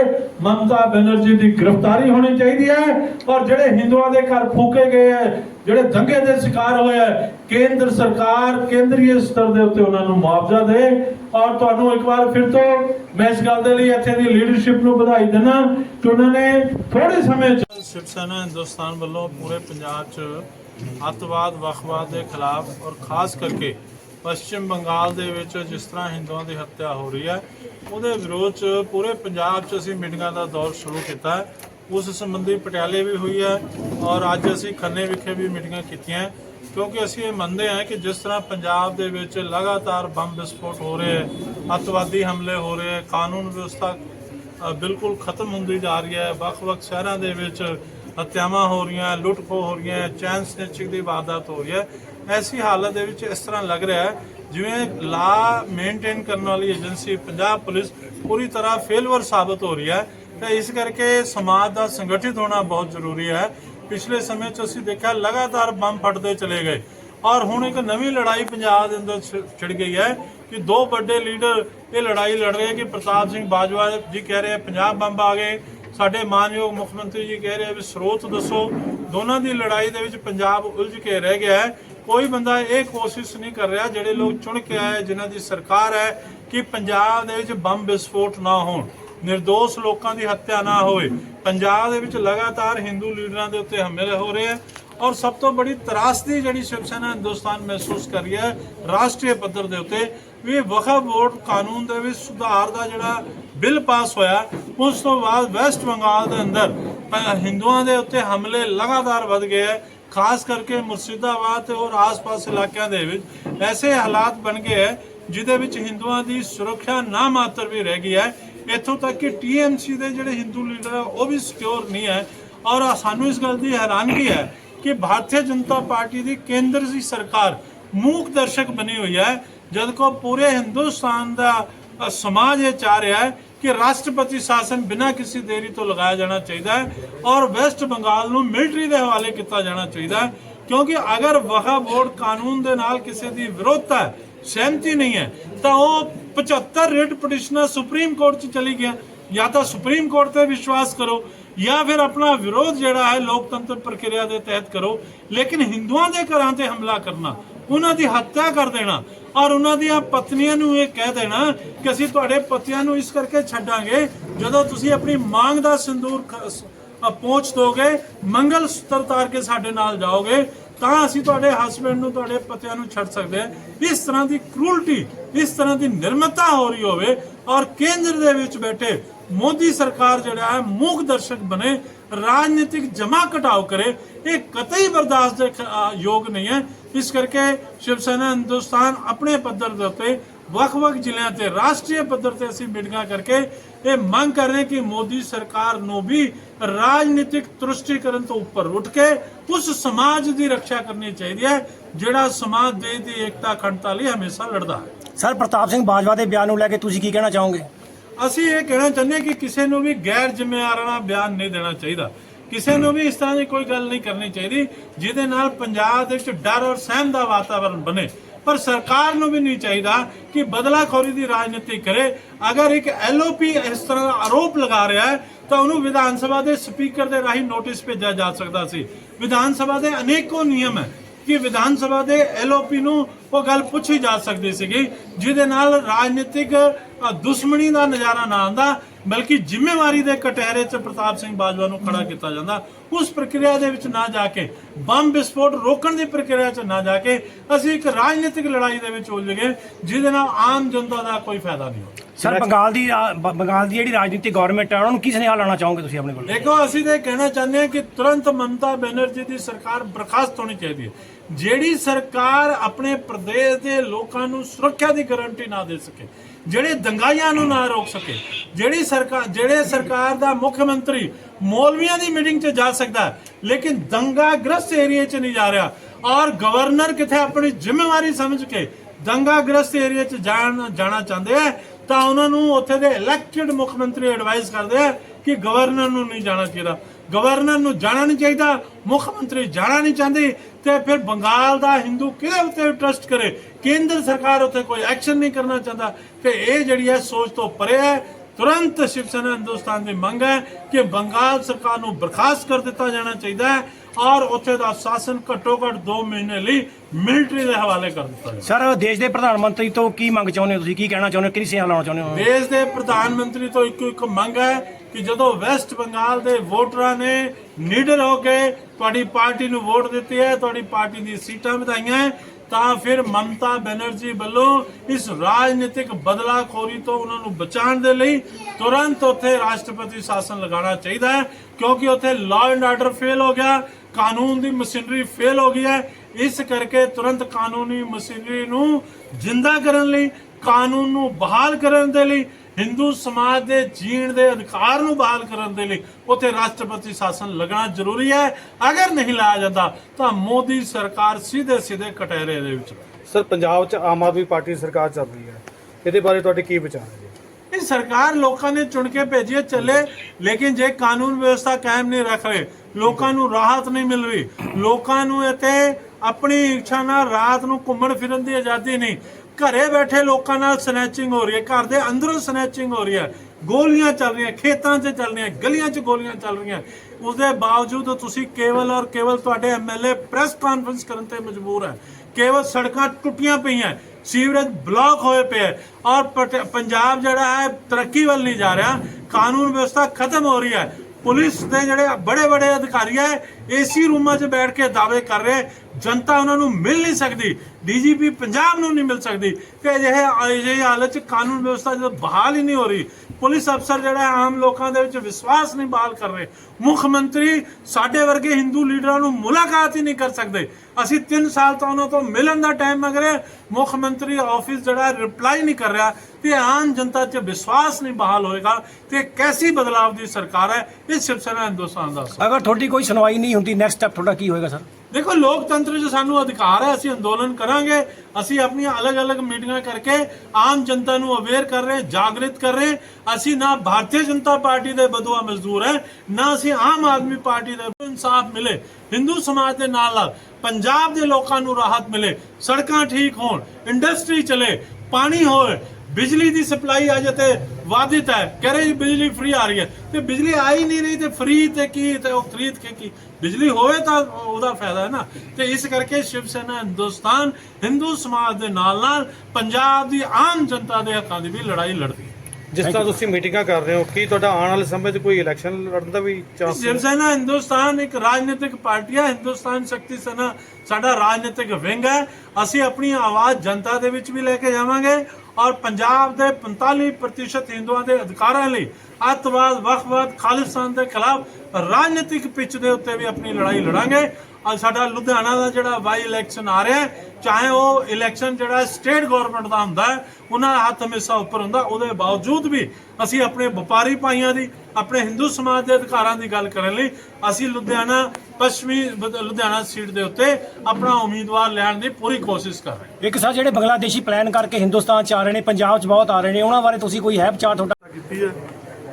ਮਮਤਾ ਬੈਨਰਜੀ ਦੀ ਗ੍ਰਿਫਤਾਰੀ ਹੋਣੀ ਚਾਹੀਦੀ ਹੈ ਔਰ ਜਿਹੜੇ ਹਿੰਦੂਆਂ ਦੇ ਘਰ ਫੂਕੇ ਗਏ ਹੈ ਜਿਹੜੇ ਦੰਗੇ ਦੇ ਸ਼ਿਕਾਰ ਹੋਏ ਹੈ ਕੇਂਦਰ ਸਰਕਾਰ ਕੇਂਦਰੀ ਸਤਰ ਦੇ ਉੱਤੇ ਉਹਨਾਂ ਨੂੰ ਮੁਆਵਜ਼ਾ ਦੇ। ਔਰ ਤੁਹਾਨੂੰ ਇੱਕ ਵਾਰ ਫਿਰ ਤੋਂ ਮੈਂ ਇਸ ਗੱਲ ਦੇ ਲਈ ਇੱਥੇ ਦੀ ਲੀਡਰਸ਼ਿਪ ਨੂੰ ਵਧਾਈ ਦਿੰਦਾ ਕਿ ਉਹਨਾਂ ਨੇ ਥੋੜੇ ਸਮੇਂ ਚ ਸ਼ਿਵ ਸੈਨਾ ਹਿੰਦੁਸਤਾਨ ਵੱਲੋਂ ਪੂਰੇ ਪੰਜਾਬ 'ਚ ਅੱਤਵਾਦ, ਵਖਵਾਦ ਦੇ ਖਿਲਾਫ ਔਰ ਖਾਸ ਕਰਕੇ ਪੱਛਮ ਬੰਗਾਲ ਦੇ ਵਿੱਚ ਜਿਸ ਤਰ੍ਹਾਂ ਹਿੰਦੂਆਂ ਦੀ ਹੱਤਿਆ ਹੋ ਰਹੀ ਹੈ, ਉਹਦੇ ਵਿਰੋਧ 'ਚ ਪੂਰੇ ਪੰਜਾਬ 'ਚ ਅਸੀਂ ਮੀਟਿੰਗਾਂ ਦਾ ਦੌਰ ਸ਼ੁਰੂ ਕੀਤਾ ਉਸ ਸੰਬੰਧੀ ਪਟਿਆਲੇ ਵੀ ਹੋਈ ਹੈ ਔਰ ਅੱਜ ਅਸੀਂ ਖੰਨੇ ਵਿਖੇ ਵੀ ਮੀਟਿੰਗਾਂ ਕੀਤੀਆਂ ਕਿਉਂਕਿ ਅਸੀਂ ਇਹ ਮੰਨਦੇ ਹਾਂ ਕਿ ਜਿਸ ਤਰ੍ਹਾਂ ਪੰਜਾਬ ਦੇ ਵਿੱਚ ਲਗਾਤਾਰ ਬੰਬ ਵਿਸਫੋਟ ਹੋ ਰਹੇ ਹੈ, ਅੱਤਵਾਦੀ ਹਮਲੇ ਹੋ ਰਹੇ ਹੈ, ਕਾਨੂੰਨ ਵਿਵਸਥਾ ਬਿਲਕੁਲ ਖਤਮ ਹੁੰਦੀ ਜਾ ਰਹੀ ਹੈ, ਵੱਖ-ਵੱਖ ਸ਼ਹਿਰਾਂ ਦੇ ਵਿੱਚ ਹੱਤਿਆਵਾਂ ਹੋ ਰਹੀਆਂ ਲੁੱਟ ਖੋਹ ਹੋ ਰਹੀਆਂ ਚੈਨ ਸਨੈਚਿੰਗ ਦੀ ਵਾਰਦਾਤ ਹੋ ਰਹੀ ਹੈ। ਐਸੀ ਹਾਲਤ ਦੇ ਵਿੱਚ ਇਸ ਤਰ੍ਹਾਂ ਲੱਗ ਰਿਹਾ ਹੈ, ਜਿਵੇਂ ਲਾ ਮੇਨਟੇਨ ਕਰਨ ਵਾਲੀ ਏਜੰਸੀ ਪੰਜਾਬ ਪੁਲਿਸ ਪੂਰੀ ਤਰ੍ਹਾਂ ਫੇਲਵਰ ਸਾਬਤ ਹੋ ਰਹੀ ਹੈ। ਤਾਂ ਇਸ ਕਰਕੇ ਸਮਾਜ ਦਾ ਸੰਗਠਿਤ ਹੋਣਾ ਬਹੁਤ ਜ਼ਰੂਰੀ ਹੈ। ਪਿਛਲੇ ਸਮੇਂ 'ਚ ਅਸੀਂ ਦੇਖਿਆ ਲਗਾਤਾਰ ਬੰਬ ਫਟਦੇ ਚਲੇ ਗਏ। ਔਰ ਹੁਣ ਇੱਕ ਨਵੀਂ ਲੜਾਈ ਪੰਜਾਬ ਦੇ ਅੰਦਰ ਛਿ- ਛਿੜ ਗਈ ਹੈ ਕਿ ਦੋ ਵੱਡੇ ਲੀਡਰ ਇਹ ਲੜਾਈ ਲੜ ਰਹੇ ਕਿ ਪ੍ਰਤਾਪ ਸਿੰਘ ਬਾਜਵਾ ਜੀ ਕਹਿ ਰਹੇ 50 ਬੰਬ ਆ ਗਏ। ਸਾਡੇ ਮਾਨਯੋਗ ਮੁੱਖ ਮੰਤਰੀ ਜੀ ਕਹਿ ਰਹੇ ਵੀ ਸਰੋਤ ਦੱਸੋ। ਦੋਨਾਂ ਦੀ ਲੜਾਈ ਦੇ ਵਿੱਚ ਪੰਜਾਬ ਉਲਝ ਕੇ ਰਹਿ ਗਿਆ ਹੈ। ਕੋਈ ਬੰਦਾ ਇਹ ਕੋਸ਼ਿਸ਼ ਨਹੀਂ ਕਰ ਰਿਹਾ ਜਿਹੜੇ ਲੋਕ ਚੁਣ ਕੇ ਆਏ, ਜਿਨ੍ਹਾਂ ਦੀ ਸਰਕਾਰ ਹੈ, ਕਿ ਪੰਜਾਬ ਦੇ ਵਿੱਚ ਬੰਬ ਵਿਸਫੋਟ ਨਾ ਹੋਣ। નિર્ਦੋਸ਼ ਲੋਕਾਂ ਦੀ ਹੱਤਿਆ ਨਾ ਹੋਵੇ। ਪੰਜਾਬ ਦੇ ਵਿੱਚ ਲਗਾਤਾਰ ਹਿੰਦੂ ਲੀਡਰਾਂ ਦੇ ਉੱਤੇ ਹਮਲੇ ਹੋ ਰਹੇ ਹੈ ਔਰ ਸਭ ਤੋਂ ਬੜੀ ਤਰਾਸਦੀ ਜਿਹੜੀ ਸ਼ਿਵ ਸੈਨਾ ਹਿੰਦੁਸਤਾਨ ਮਹਿਸੂਸ ਕਰ ਰਹੀ ਹੈ ਰਾਸ਼ਟਰੀ ਪੱਧਰ ਦੇ ਉੱਤੇ, ਵੀ ਵਕਫ ਵੋਟ ਕਾਨੂੰਨ ਦੇ ਵਿੱਚ ਸੁਧਾਰ ਦਾ ਜਿਹੜਾ ਬਿੱਲ ਪਾਸ ਹੋਇਆ, ਉਸ ਤੋਂ ਬਾਅਦ ਵੈਸਟ ਬੰਗਾਲ ਦੇ ਅੰਦਰ ਹਿੰਦੂਆਂ ਦੇ ਉੱਤੇ ਹਮਲੇ ਲਗਾਤਾਰ ਵੱਧ ਗਏ ਹੈ ਖਾਸ ਕਰਕੇ ਮੁਰਸ਼ਿਦਾਬਾਦ ਤੇ ਹੋਰ ਆਸ-ਪਾਸ ਇਲਾਕਿਆਂ ਦੇ ਵਿੱਚ। ਐਸੇ ਹਾਲਾਤ ਬਣ ਗਏ ਹੈ ਜਿਹਦੇ ਵਿੱਚ ਹਿੰਦੂਆਂ ਦੀ ਸੁਰੱਖਿਆ ਨਾ ਮਾਤਰ ਵੀ ਰਹਿ ਗਈ ਹੈ। ਇੱਥੋਂ ਤੱਕ ਕਿ ਟੀਐਮਸੀ ਦੇ ਜਿਹੜੇ ਹਿੰਦੂ ਲੀਡਰ ਹੈ ਉਹ ਵੀ ਸਿਕਿਉਰ ਨਹੀਂ ਹੈ। ਔਰ ਸਾਨੂੰ ਇਸ ਗੱਲ ਦੀ ਹੈਰਾਨਗੀ ਹੈ ਕਿ ਭਾਰਤੀ ਜਨਤਾ ਪਾਰਟੀ ਦੀ ਕੇਂਦਰ ਦੀ ਸਰਕਾਰ ਮੂਕ ਦਰਸ਼ਕ ਬਣੀ ਹੋਈ ਹੈ, ਜਦ ਕੋ ਪੂਰੇ ਹਿੰਦੁਸਤਾਨ ਦਾ ਸਮਾਜ ਇਹ ਚਾਹ ਰਿਹਾ ਹੈ ਕਿ ਰਾਸ਼ਟਰਪਤੀ ਸ਼ਾਸਨ ਬਿਨਾਂ ਕਿਸੇ ਦੇਰੀ ਤੋਂ ਲਗਾਇਆ ਜਾਣਾ ਚਾਹੀਦਾ ਹੈ ਔਰ ਵੈਸਟ ਬੰਗਾਲ ਨੂੰ ਮਿਲਟਰੀ ਦੇ ਹਵਾਲੇ ਕੀਤਾ ਜਾਣਾ ਚਾਹੀਦਾ ਹੈ, ਕਿਉਂਕਿ ਅਗਰ ਵਹਾ ਬੋਰਡ ਕਾਨੂੰਨ ਦੇ ਨਾਲ ਕਿਸੇ ਦੀ ਵਿਰੋਧਤਾ ਸਹਿਮਤੀ ਨਹੀਂ ਹੈ, ਤਾਂ ਉਹ 75 ਰਿਟ ਪਟੀਸ਼ਨਰ ਸੁਪਰੀਮ ਕੋਰਟ 'ਚ ਚਲੀ ਗਿਆ। ਜਾਂ ਤਾਂ ਸੁਪਰੀਮ ਕੋਰਟ ਤੇ ਵਿਸ਼ਵਾਸ ਕਰੋ, ਜਾਂ ਫਿਰ ਆਪਣਾ ਵਿਰੋਧ ਜਿਹੜਾ ਹੈ ਲੋਕਤੰਤਰ ਪ੍ਰਕਿਰਿਆ ਦੇ ਤਹਿਤ ਕਰੋ। ਲੇਕਿਨ ਹਿੰਦੂਆਂ ਦੇ ਘਰਾਂ ਤੇ ਹਮਲਾ ਕਰਨਾ, ਉਹਨਾਂ ਦੀ ਹੱਤਿਆ ਕਰ ਦੇਣਾ ਔਰ ਉਹਨਾਂ ਦੀਆਂ ਪਤਨੀਆਂ ਨੂੰ ਇਹ ਕਹਿ ਦੇਣਾ ਕਿ ਅਸੀਂ ਤੁਹਾਡੇ ਪਤੀਆਂ ਨੂੰ ਇਸ ਕਰਕੇ ਛੱਡਾਂਗੇ ਜਦੋਂ ਤੁਸੀਂ ਆਪਣੀ ਮੰਗ ਦਾ ਸਿੰਦੂਰ ਪਹੁੰਚ ਦੋਗੇ, ਮੰਗਲ ਸੂਤਰ ਤਾਰ ਕੇ ਸਾਡੇ ਨਾਲ ਜਾਓਗੇ। ਤਾਂ ਅਸੀਂ ਤੁਹਾਡੇ ਹਸਬੰਡ ਨੂੰ, ਤੁਹਾਡੇ ਪਤਿਆਂ ਨੂੰ ਛੱਡ ਸਕਦੇ ਹਾਂ। ਇਸ ਤਰ੍ਹਾਂ ਦੀ ਕਰੂਲਟੀ ਇਸ ਤਰ੍ਹਾਂ ਦੀ ਨਿਰਮਤਾ ਹੋ ਰਹੀ ਹੋਵੇ ਔਰ ਕੇਂਦਰ ਦੇ ਵਿੱਚ ਬੈਠੇ ਮੋਦੀ ਸਰਕਾਰ ਜਿਹੜਾ ਹੈ, ਮੂਕ ਦਰਸ਼ਕ ਬਣੇ, ਰਾਜਨੀਤਿਕ ਜਮਾ ਘਟਾਓ ਕਰੇ, ਇਹ ਕਤਈ ਬਰਦਾਸ਼ਤ ਦੇ ਯੋਗ ਨਹੀਂ ਹੈ। ਇਸ ਕਰਕੇ ਸ਼ਿਵ ਸੈਨਾ ਹਿੰਦੁਸਤਾਨ ਆਪਣੇ ਪੱਧਰ ਦੇ ਉੱਤੇ ਵੱਖ-ਵੱਖ ਜ਼ਿਲ੍ਹਿਆਂ ਤੇ ਰਾਸ਼ਟਰੀ ਪੱਧਰ ਤੇ ਅਸੀਂ ਮੀਟਿੰਗਾਂ ਕਰਕੇ ਇਹ ਮੰਗ ਕਰ ਰਹੇ ਕਿ ਮੋਦੀ ਸਰਕਾਰ ਨੂੰ ਵੀ ਰਾਜਨੀਤਿਕ ਤੁਸ਼ਟੀਕਰਨ ਤੋਂ ਉੱਪਰ ਉੱਠ ਕੇ ਉਸ ਸਮਾਜ ਦੀ ਰੱਖਿਆ ਕਰਨੀ ਚਾਹੀਦੀ ਹੈ ਜਿਹੜਾ ਸਮਾਜ ਦੇਸ਼ ਦੀ ਏਕਤਾ ਅਖੰਡਤਾ ਲਈ ਹਮੇਸ਼ਾ ਲੜਦਾ ਹੈ।
ਸਰ ਪ੍ਰਤਾਪ ਸਿੰਘ ਬਾਜਵਾ ਦੇ ਬਿਆਨ ਨੂੰ ਲੈ ਕੇ ਤੁਸੀਂ ਕੀ ਕਹਿਣਾ ਚਾਹੋਗੇ?
ਅਸੀਂ ਇਹ ਕਹਿਣਾ ਚਾਹੁੰਦੇ ਹਾਂ ਕਿ ਕਿਸੇ ਨੂੰ ਵੀ ਗੈਰ ਜ਼ਿੰਮੇਵਾਰਾਨਾ ਬਿਆਨ ਨਹੀਂ ਦੇਣਾ ਚਾਹੀਦਾ। ਕਿਸੇ ਨੂੰ ਵੀ ਇਸ ਤਰ੍ਹਾਂ ਦੀ ਕੋਈ ਗੱਲ ਨਹੀਂ ਕਰਨੀ ਚਾਹੀਦੀ ਜਿਹਦੇ ਨਾਲ ਪੰਜਾਬ ਦੇ ਵਿੱਚ ਡਰ ਔਰ ਸਹਿਮ ਦਾ ਵਾਤਾਵਰਣ ਬਣੇ। ਪਰ ਸਰਕਾਰ ਨੂੰ ਵੀ ਨਹੀਂ ਚਾਹੀਦਾ ਕਿ ਬਦਲਾਖੋਰੀ ਦੀ ਰਾਜਨੀਤੀ ਕਰੇ। ਅਗਰ ਇੱਕ ਐਲਓਪੀ ਇਸ ਤਰ੍ਹਾਂ ਦਾ ਆਰੋਪ ਲਗਾ ਰਿਹਾ ਹੈ, ਤਾਂ ਉਹਨੂੰ ਵਿਧਾਨ ਸਭਾ ਦੇ ਸਪੀਕਰ ਦੇ ਰਾਹੀਂ ਨੋਟਿਸ ਭੇਜਿਆ ਜਾ ਸਕਦਾ ਸੀ। ਵਿਧਾਨ ਸਭਾ ਦੇ ਅਨੇਕੋ ਨਿਯਮ ਹੈ ਕਿ ਵਿਧਾਨ ਸਭਾ ਦੇ ਐਲਓਪੀ ਨੂੰ ਉਹ ਗੱਲ ਪੁੱਛੀ ਜਾ ਸਕਦੀ ਸੀਗੀ, ਜਿਹਦੇ ਨਾਲ ਰਾਜਨੀਤਿਕ ਦੁਸ਼ਮਣੀ ਦਾ ਨਜ਼ਾਰਾ ਨਾ ਆਉਂਦਾ ਬਲਕਿ ਜ਼ਿੰਮੇਵਾਰੀ ਦੇ ਕਟਹਿਰੇ 'ਚ ਪ੍ਰਤਾਪ ਸਿੰਘ ਬਾਜਵਾ ਨੂੰ ਖੜਾ ਕੀਤਾ ਜਾਂਦਾ। ਉਸ ਪ੍ਰਕਿਰਿਆ ਦੇ ਵਿੱਚ ਨਾ ਜਾ ਕੇ ਬੰਬ ਵਿਸਫੋਟ ਰੋਕਣ ਦੀ ਪ੍ਰਕਿਰਿਆ 'ਚ ਨਾ ਜਾ ਕੇ ਅਸੀਂ ਇੱਕ ਰਾਜਨੀਤਿਕ ਲੜਾਈ ਦੇ ਵਿੱਚ ਉਲਝ ਗਏ ਜਿਹਦੇ ਨਾਲ ਆਮ ਜਨਤਾ ਦਾ ਕੋਈ ਫਾਇਦਾ ਨਹੀਂ ਹੋਇਆ।
ਸਰ ਬੰਗਾਲ ਦੀ ਬੰਗਾਲ ਦੀ ਜਿਹੜੀ ਰਾਜਨੀਤਿਕ ਗਵਰਨਮੈਂਟ ਹੈ ਉਹਨਾਂ ਨੂੰ ਕੀ ਸੁਨੇਹਾ ਲਾਣਾ ਚਾਹੋਗੇ ਤੁਸੀਂ ਆਪਣੇ ਕੋਲ?
ਦੇਖੋ ਅਸੀਂ ਤਾਂ ਇਹ ਕਹਿਣਾ ਚਾਹੁੰਦੇ ਹਾਂ ਕਿ ਤੁਰੰਤ ਮਮਤਾ ਬੈਨਰਜੀ ਦੀ ਸਰਕਾਰ ਬਰਖਾਸਤ ਹੋਣੀ ਚਾਹੀਦੀ ਹੈ। ਜਿਹੜੀ ਸਰਕਾਰ ਆਪਣੇ ਪ੍ਰਦੇਸ਼ ਦੇ ਲੋਕਾਂ ਨੂੰ ਸੁਰੱਖਿਆ ਦੀ ਗਾਰੰਟੀ ਨਾ ਦੇ ਸਕੇ ਜਿਹੜੇ ਦੰਗਾਈਆਂ ਨੂੰ ਨਾ ਰੋਕ ਸਕੇ ਜਿਹੜੀ ਸਰਕਾਰ ਜਿਹੜੇ ਸਰਕਾਰ ਦਾ ਮੁੱਖ ਮੰਤਰੀ ਮੌਲਵੀਆਂ ਦੀ ਮੀਟਿੰਗ 'ਚ ਜਾ ਸਕਦਾ ਹੈ, ਲੇਕਿਨ ਦੰਗਾਗ੍ਰਸਤ ਏਰੀਆ 'ਚ ਨਹੀਂ ਜਾ ਰਿਹਾ। ਔਰ ਗਵਰਨਰ ਕਿਥੇ ਆਪਣੀ ਜ਼ਿੰਮੇਵਾਰੀ ਸਮਝ ਕੇ ਦੰਗਾਗ੍ਰਸਤ ਏਰੀਆ 'ਚ ਜਾਣ ਜਾਣਾ ਚਾਹੁੰਦੇ ਆ ਤਾਂ ਉਹਨਾਂ ਨੂੰ ਉੱਥੇ ਦੇ ਇਲੈਕਟਿਡ ਮੁੱਖ ਮੰਤਰੀ ਐਡਵਾਈਸ ਕਰਦੇ ਆ ਕਿ ਗਵਰਨਰ ਨੂੰ ਨਹੀਂ ਜਾਣਾ ਚਾਹੀਦਾ। ਗਵਰਨਰ ਨੂੰ ਜਾਣਾ ਨਹੀਂ ਚਾਹੀਦਾ ਮੁੱਖ ਮੰਤਰੀ ਜਾਣਾ ਨਹੀਂ ਚਾਹੁੰਦੀ ਤੇ ਫਿਰ ਬੰਗਾਲ ਦਾ ਹਿੰਦੂ ਕਿਹਦੇ ਉੱਤੇ ਟਰਸਟ ਕਰੇ? ਕੇਂਦਰ ਸਰਕਾਰ ਉੱਤੇ ਕੋਈ ਐਕਸ਼ਨ ਨਹੀਂ ਕਰਨਾ ਚਾਹੁੰਦਾ। ਤੇ ਇਹ ਜਿਹੜੀ ਹੈ ਸੋਚ ਤੋਂ ਪਰੇ ਹੈ। ਤੁਰੰਤ ਸ਼ਿਵ ਸੈਨਾ ਹਿੰਦੁਸਤਾਨ ਦੀ ਮੰਗ ਹੈ ਕਿ ਬੰਗਾਲ ਸਰਕਾਰ ਨੂੰ ਬਰਖਾਸਤ ਕਰ ਦਿੱਤਾ ਜਾਣਾ ਚਾਹੀਦਾ ਹੈ ਔਰ ਉੱਥੇ ਦਾ ਸ਼ਾਸਨ ਘੱਟੋ ਘੱਟ 2 ਮਹੀਨੇ ਲਈ ਮਿਲਟਰੀ ਦੇ ਹਵਾਲੇ ਕਰ ਦਿੱਤਾ ਜਾਵੇ।
ਸਰ ਦੇਸ਼ ਦੇ ਪ੍ਰਧਾਨ ਮੰਤਰੀ ਤੋਂ ਕੀ ਮੰਗ ਚਾਹੁੰਦੇ ਹੋ ਤੁਸੀਂ? ਕੀ ਕਹਿਣਾ ਚਾਹੁੰਦੇ ਹੋ? ਕਿਹੜੀ ਸੁਨੇਹਾ ਲਾਉਣਾ ਚਾਹੁੰਦੇ ਹੋ?
ਦੇਸ਼ ਦੇ ਪ੍ਰਧਾਨ ਮੰਤਰੀ ਤੋਂ ਇੱਕੋ ਇੱਕ ਮੰਗ ਹੈ ਕਿ ਜਦੋਂ ਵੈਸਟ ਬੰਗਾਲ ਦੇ ਵੋਟਰਾਂ ਨੇ ਨੀਡਰ ਹੋ ਕੇ ਤੁਹਾਡੀ ਪਾਰਟੀ ਨੂੰ ਵੋਟ ਦਿੱਤੀ ਹੈ, ਤੁਹਾਡੀ ਪਾਰਟੀ ਦੀ ਸੀਟਾਂ ਵਧਾਈਆਂ ਤਾਂ ਫਿਰ ਮਮਤਾ ਬੈਨਰਜੀ ਵੱਲੋਂ ਇਸ ਰਾਜਨੀਤਿਕ ਬਦਲਾਖੋਰੀ ਤੋਂ ਉਹਨਾਂ ਨੂੰ ਬਚਾਉਣ ਦੇ ਲਈ ਤੁਰੰਤ ਉੱਥੇ ਰਾਸ਼ਟਰਪਤੀ ਸ਼ਾਸਨ ਲਗਾਉਣਾ ਚਾਹੀਦਾ ਹੈ, ਕਿਉਂਕਿ ਉੱਥੇ ਲਾਅ ਐਂਡ ਆਰਡਰ ਫੇਲ ਹੋ ਗਿਆ, ਕਾਨੂੰਨ ਦੀ ਮਸ਼ੀਨਰੀ ਫੇਲ ਹੋ ਗਈ ਹੈ। ਇਸ ਕਰਕੇ ਤੁਰੰਤ ਕਾਨੂੰਨੀ ਮਸ਼ੀਨਰੀ ਨੂੰ ਜਿੰਦਾ ਕਰਨ ਲਈ, ਕਾਨੂੰਨ ਨੂੰ ਬਹਾਲ ਕਰਨ ਦੇ ਲਈ ਹਿੰਦੂ ਸਮਾਜ ਦੇ ਜੀਣ ਦੇ ਅਧਿਕਾਰ ਨੂੰ ਬਹਾਲ ਕਰਨ ਦੇ ਲਈ ਉੱਥੇ ਰਾਸ਼ਟਰਪਤੀ ਸ਼ਾਸਨ ਲੱਗਣਾ ਜ਼ਰੂਰੀ ਹੈ। ਅਗਰ ਨਹੀਂ ਲਾਇਆ ਜਾਂਦਾ ਤਾਂ ਮੋਦੀ ਸਰਕਾਰ ਸਿੱਧੇ ਸਿੱਧੇ ਕਟਹਿਰੇ ਦੇ ਵਿੱਚ।
ਸਰ ਪੰਜਾਬ 'ਚ ਆਮ ਆਦਮੀ ਪਾਰਟੀ ਸਰਕਾਰ ਚੱਲ ਰਹੀ ਹੈ। ਇਹਦੇ ਬਾਰੇ ਤੁਹਾਡੇ ਕੀ ਵਿਚਾਰ ਹੈ
ਇਹ ਸਰਕਾਰ ਲੋਕਾਂ ਨੇ ਚੁਣ ਕੇ ਭੇਜੀ ਹੈ ਚੱਲੇ। ਲੇਕਿਨ ਜੇ ਕਾਨੂੰਨ ਵਿਵਸਥਾ ਕਾਇਮ ਨਹੀਂ ਰੱਖ ਰਹੇ ਲੋਕਾਂ ਨੂੰ ਰਾਹਤ ਨਹੀਂ ਮਿਲ ਰਹੀ। ਲੋਕਾਂ ਨੂੰ ਇੱਥੇ ਆਪਣੀ ਇੱਛਾ ਨਾਲ ਰਾਤ ਨੂੰ ਘੁੰਮਣ ਫਿਰਨ ਦੀ ਆਜ਼ਾਦੀ ਨਹੀਂ। ਘਰੇ ਬੈਠੇ ਲੋਕਾਂ ਨਾਲ ਸਨੈਚਿੰਗ ਹੋ ਰਹੀ ਹੈ, ਘਰ ਦੇ ਅੰਦਰੋਂ ਸਨੈਚਿੰਗ ਹੋ ਰਹੀ ਹੈ। ਗੋਲੀਆਂ ਚੱਲ ਰਹੀਆਂ, ਖੇਤਾਂ 'ਚ ਚੱਲ ਰਹੀਆਂ, ਗਲੀਆਂ 'ਚ ਗੋਲੀਆਂ ਚੱਲ ਰਹੀਆਂ। ਉਸਦੇ ਬਾਵਜੂਦ ਤੁਸੀਂ ਕੇਵਲ ਔਰ ਕੇਵਲ ਤੁਹਾਡੇ ਐਮਐਲਏ ਪ੍ਰੈਸ ਕਾਨਫਰੰਸ ਕਰਨ ਤੇ ਮਜਬੂਰ ਹੈ। ਕੇਵਲ ਸੜਕਾਂ ਟੁੱਟੀਆਂ ਪਈਆਂ, ਸੀਵਰੇਜ ਬਲੌਕ ਹੋਏ ਪਏ ਹੈ ਔਰ ਪਟ- ਪੰਜਾਬ ਜਿਹੜਾ ਹੈ, ਤਰੱਕੀ ਵੱਲ ਨਹੀਂ ਜਾ ਰਿਹਾ। ਕਾਨੂੰਨ ਵਿਵਸਥਾ ਖਤਮ ਹੋ ਰਹੀ ਹੈ। ਪੁਲਿਸ ਦੇ ਜਿਹੜੇ ਬੜੇ ਬੜੇ ਅਧਿਕਾਰੀ ਹੈ ਏਸੀ ਰੂਮਾਂ 'ਚ ਬੈਠ ਕੇ ਦਾਅਵੇ ਕਰ ਰਹੇ, ਜਨਤਾ ਉਹਨਾਂ ਨੂੰ ਮਿਲ ਨਹੀਂ ਸਕਦੀ ਡੀਜੀਪੀ ਪੰਜਾਬ ਨੂੰ ਨਹੀਂ ਮਿਲ ਸਕਦੀ ਤੇ ਅਜਿਹੇ, ਅਜਿਹੀ ਹਾਲਤ 'ਚ ਕਾਨੂੰਨ ਵਿਵਸਥਾ ਜਦੋਂ ਬਹਾਲ ਹੀ ਨਹੀਂ ਹੋ ਰਹੀ, ਪੁਲਿਸ ਅਫਸਰ ਜਿਹੜਾ ਆਮ ਲੋਕਾਂ ਦੇ ਵਿੱਚ ਵਿਸ਼ਵਾਸ ਨਹੀਂ ਬਹਾਲ ਕਰ ਰਹੇ, ਮੁੱਖ ਮੰਤਰੀ ਸਾਡੇ ਵਰਗੇ ਹਿੰਦੂ ਲੀਡਰਾਂ ਨੂੰ ਮੁਲਾਕਾਤ ਹੀ ਨਹੀਂ ਕਰ ਸਕਦੇ, ਅਸੀਂ 3 ਸਾਲ ਤੋਂ ਉਹਨਾਂ ਤੋਂ ਮਿਲਣ ਦਾ ਟਾਈਮ ਮੰਗ ਰਹੇ, ਮੁੱਖ ਮੰਤਰੀ ਆਫਿਸ ਜਿਹੜਾ ਰਿਪਲਾਈ ਨਹੀਂ ਕਰ ਰਿਹਾ, ਤੇ ਆਮ ਜਨਤਾ 'ਚ ਵਿਸ਼ਵਾਸ ਨਹੀਂ ਬਹਾਲ ਹੋਏਗਾ, ਤੇ ਕੈਸੀ ਬਦਲਾਵ ਦੀ ਸਰਕਾਰ ਹੈ ਇਹ ਸ਼ਿਵ ਸੈਨਾ ਹਿੰਦੁਸਤਾਨ ਦਾ
ਅਗਰ ਤੁਹਾਡੀ ਕੋਈ ਸੁਣਵਾਈ ਨਹੀਂ ਹੁੰਦੀ ਨੈਕਸਟ ਸਟੈਪ ਤੁਹਾਡਾ ਕੀ ਹੋਏਗਾ ਸਰ
ਦੇਖੋ, ਲੋਕਤੰਤਰ 'ਚ ਸਾਨੂੰ ਅਧਿਕਾਰ ਹੈ, ਅਸੀਂ ਅੰਦੋਲਨ ਕਰਾਂਗੇ, ਅਸੀਂ ਆਪਣੀਆਂ ਅਲੱਗ-ਅਲੱਗ ਮੀਟਿੰਗਾਂ ਕਰਕੇ ਆਮ ਜਨਤਾ ਨੂੰ ਅਵੇਅਰ ਕਰ ਰਹੇ, ਜਾਗਰਿਤ ਕਰ ਰਹੇ, ਅਸੀਂ ਨਾ ਭਾਰਤੀ ਜਨਤਾ ਪਾਰਟੀ ਦੇ ਬਦੂਆ ਮਜ਼ਦੂਰ ਹੈ, ਨਾ ਅਸੀਂ ਆਮ ਆਦਮੀ ਪਾਰਟੀ ਦੇ ਇਨਸਾਫ ਮਿਲੇ, ਹਿੰਦੂ ਸਮਾਜ ਦੇ ਨਾਲ ਨਾਲ ਪੰਜਾਬ ਦੇ ਲੋਕਾਂ ਨੂੰ ਰਾਹਤ ਮਿਲੇ, ਸੜਕਾਂ ਠੀਕ ਹੋਣ ਇੰਡਸਟਰੀ ਚਲੇ, ਪਾਣੀ ਹੋਏ ਬਿਜਲੀ ਦੀ ਸਪਲਾਈ ਅਜੇ ਤੇ ਵਾਧਿਤ ਹੈ, ਕਹ ਰਹੇ ਬਿਜਲੀ ਫ੍ਰੀ ਆ ਰਹੀ ਹੈ, ਤੇ ਬਿਜਲੀ ਆਈ ਨਹੀਂ ਰਹੀ ਤੇ ਫ੍ਰੀ ਤੇ ਕੀ, ਤੇ ਉਹ ਖਰੀਦ ਕੇ ਕੀ? ਬਿਜਲੀ ਹੋਵੇ ਤਾਂ ਉਹਦਾ ਫਾਇਦਾ ਹੈ ਨਾ। ਤੇ ਇਸ ਕਰਕੇ ਸ਼ਿਵ ਸੈਨਾ ਹਿੰਦੁਸਤਾਨ ਹਿੰਦੂ ਸਮਾਜ ਦੇ ਨਾਲ ਨਾਲ ਪੰਜਾਬ ਦੀ ਆਮ ਜਨਤਾ ਦੇ ਹੱਕਾਂ ਦੀ ਵੀ ਲੜਾਈ ਲੜਦੀ ਹੈ।
ਜਿਸ ਤਰ੍ਹਾਂ ਤੁਸੀਂ ਮੀਟਿੰਗਾਂ ਕਰ ਰਹੇ ਹੋ ਕੀ ਤੁਹਾਡਾ ਆਉਣ ਵਾਲੇ ਸਮੇਂ 'ਚ ਕੋਈ ਇਲੈਕਸ਼ਨ ਲੜਨ ਦਾ ਵੀ ਚਾਂਸ
ਸ਼ਿਵ ਸੈਨਾ ਹਿੰਦੁਸਤਾਨ ਇੱਕ ਰਾਜਨੀਤਿਕ ਪਾਰਟੀ ਹੈ। ਹਿੰਦੁਸਤਾਨ ਸ਼ਕਤੀ ਸੈਨਾ ਸਾਡਾ ਰਾਜਨੀਤਿਕ ਵਿੰਗ ਹੈ। ਅਸੀਂ ਆਪਣੀ ਆਵਾਜ਼ ਜਨਤਾ ਦੇ ਵਿੱਚ ਵੀ ਲੈ ਕੇ ਜਾਵਾਂਗੇ ਔਰ ਪੰਜਾਬ ਦੇ 45% ਹਿੰਦੂਆਂ ਦੇ ਅਧਿਕਾਰਾਂ ਲਈ ਅੱਤਵਾਦ ਵਖਵਾਦ ਖਾਲਿਸਤਾਨ ਦੇ ਖਿਲਾਫ ਰਾਜਨੀਤਿਕ ਪਿੱਚ ਦੇ ਉੱਤੇ ਵੀ ਆਪਣੀ ਲੜਾਈ ਲੜਾਂਗੇ। ਅੱਜ ਸਾਡਾ ਲੁਧਿਆਣਾ ਦਾ ਜਿਹੜਾ ਵਾਈ ਇਲੈਕਸ਼ਨ ਆ ਰਿਹਾ ਚਾਹੇ ਉਹ ਇਲੈਕਸ਼ਨ ਜਿਹੜਾ ਸਟੇਟ ਗਵਰਨਮੈਂਟ ਦਾ ਹੁੰਦਾ ਹੈ ਉਹਨਾਂ ਦਾ ਹੱਥ ਹਮੇਸ਼ਾ ਉੱਪਰ ਹੁੰਦਾ ਉਹਦੇ ਬਾਵਜੂਦ ਵੀ ਅਸੀਂ ਆਪਣੇ ਵਪਾਰੀ ਭਾਈਆਂ ਦੀ ਆਪਣੇ ਹਿੰਦੂ ਸਮਾਜ ਦੇ ਅਧਿਕਾਰਾਂ ਦੀ ਗੱਲ ਕਰਨ ਲਈ ਅਸੀਂ ਲੁਧਿਆਣਾ ਪੱਛਮੀ ਲੁਧਿਆਣਾ ਸੀਟ ਦੇ ਉੱਤੇ ਆਪਣਾ ਉਮੀਦਵਾਰ ਲੈਣ ਦੀ ਪੂਰੀ ਕੋਸ਼ਿਸ਼ ਕਰ ਰਹੇ ਹਾਂ।
ਇੱਕ ਸਰ ਜਿਹੜੇ ਬੰਗਲਾਦੇਸ਼ੀ ਪਲਾਨ ਕਰਕੇ ਹਿੰਦੁਸਤਾਨ ਚ ਆ ਰਹੇ ਨੇ ਪੰਜਾਬ ਚ ਬਹੁਤ ਆ ਰਹੇ ਨੇ ਉਹਨਾਂ ਬਾਰੇ ਤੁਸੀਂ ਕੋਈ ਹੈ ਵਿਚਾਰ ਤੁਹਾਡਾ?
ਕੀਤੀ ਹੈ।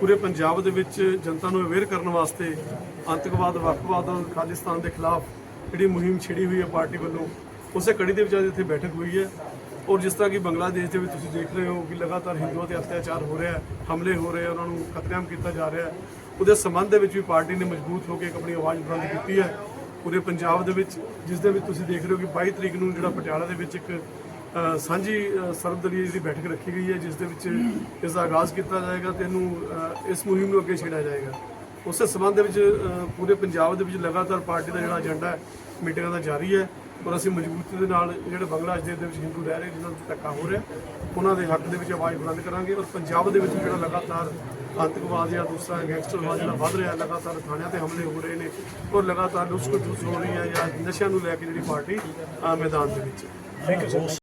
ਪੂਰੇ ਪੰਜਾਬ ਦੇ ਵਿੱਚ ਜਨਤਾ ਨੂੰ ਅਵੇਅਰ ਕਰਨ ਵਾਸਤੇ ਅੰਤਕਵਾਦ ਵੱਖਵਾਦ ਔਰ ਖਾਲਿਸਤਾਨ ਦੇ ਖਿਲਾਫ ਜਿਹੜੀ ਮੁਹਿੰਮ ਛਿੜੀ ਹੋਈ ਹੈ ਪਾਰਟੀ ਵੱਲੋਂ, ਉਸੇ ਕੜੀ ਦੇ ਵਿੱਚ ਅੱਜ ਇੱਥੇ ਬੈਠਕ ਹੋਈ ਹੈ। ਔਰ ਜਿਸ ਤਰ੍ਹਾਂ ਕਿ ਬੰਗਲਾਦੇਸ਼ ਦੇ ਵਿੱਚ ਤੁਸੀਂ ਦੇਖ ਰਹੇ ਹੋ ਕਿ ਲਗਾਤਾਰ ਹਿੰਦੂਆਂ ਤੇ ਅਤਿਆਚਾਰ ਹੋ ਰਿਹਾ ਹੈ, ਹਮਲੇ ਹੋ ਰਹੇ ਉਹਨਾਂ ਨੂੰ ਕਤਲੇਆਮ ਕੀਤਾ ਜਾ ਰਿਹਾ ਹੈ। ਉਹਦੇ ਸੰਬੰਧ ਦੇ ਵਿੱਚ ਵੀ ਪਾਰਟੀ ਨੇ ਮਜ਼ਬੂਤ ਹੋ ਕੇ ਇੱਕ ਆਪਣੀ ਆਵਾਜ਼ ਬੁਲੰਦ ਕੀਤੀ ਹੈ। ਪੂਰੇ ਪੰਜਾਬ ਦੇ ਵਿੱਚ, ਜਿਸ ਦੇ ਵਿੱਚ ਤੁਸੀਂ ਦੇਖ ਰਹੇ ਹੋ ਕਿ 22 ਤਰੀਕ ਨੂੰ ਜਿਹੜਾ ਪਟਿਆਲਾ ਦੇ ਵਿੱਚ ਇੱਕ ਸਾਂਝੀ ਅ, ਸਰਬਦਲੀय ਜਿਹੜੀ ਬੈਠਕ ਰੱਖੀ ਗਈ ਹੈ ਜਿਸ ਦੇ ਵਿੱਚ ਇਸ ਦਾ ਆਗਾਜ਼ ਕੀਤਾ ਜਾਏਗਾ ਤੇ ਇਹਨੂੰ ਇਸ ਮੁਹਿੰਮ ਨੂੰ ਅੱਗੇ ਛੇੜਿਆ ਜਾਏਗਾ। ਉਸੇ ਸਬੰਧ ਦੇ ਵਿੱਚ ਪੂਰੇ ਪੰਜਾਬ ਦੇ ਵਿੱਚ ਲਗਾਤਾਰ ਪਾਰਟੀ ਦਾ ਜਿਹੜਾ ਏਜੰਡਾ ਹੈ ਮੀਟਿੰਗਾਂ ਦਾ ਜਾਰੀ ਹੈ ਔਰ ਅਸੀਂ ਮਜ਼ਬੂਤੀ ਦੇ ਨਾਲ ਜਿਹੜੇ ਬੰਗਲਾਦੇਸ਼ ਦੇ ਵਿੱਚ ਹਿੰਦੂ ਰਹਿ ਰਹੇ ਜਿਨ੍ਹਾਂ ਨੂੰ ਧੱਕਾ ਹੋ ਰਿਹਾ ਉਹਨਾਂ ਦੇ ਹੱਕ ਦੇ ਵਿੱਚ ਆਵਾਜ਼ ਬੁਲੰਦ ਕਰਾਂਗੇ ਔਰ ਪੰਜਾਬ ਦੇ ਵਿੱਚ ਜਿਹੜਾ ਲਗਾਤਾਰ ਆਤੰਕਵਾਦ ਜਾਂ ਦੂਸਰਾ ਗੈਂਗਸਟਰਵਾਦ ਜਿਹੜਾ ਵੱਧ ਰਿਹਾ ਲਗਾਤਾਰ ਥਾਣਿਆਂ ਤੇ ਹਮਲੇ ਹੋ ਰਹੇ ਨੇ ਔਰ ਲਗਾਤਾਰ ਲੁੱਟ ਖਸੁੱਟ ਹੋ ਰਹੀ ਹੈ ਜਾਂ ਨਸ਼ਿਆਂ ਨੂੰ ਲੈ ਕੇ ਜਿਹੜੀ ਪਾਰਟੀ ਮੈਦਾਨ ਦੇ ਵਿੱਚ। ਹੈ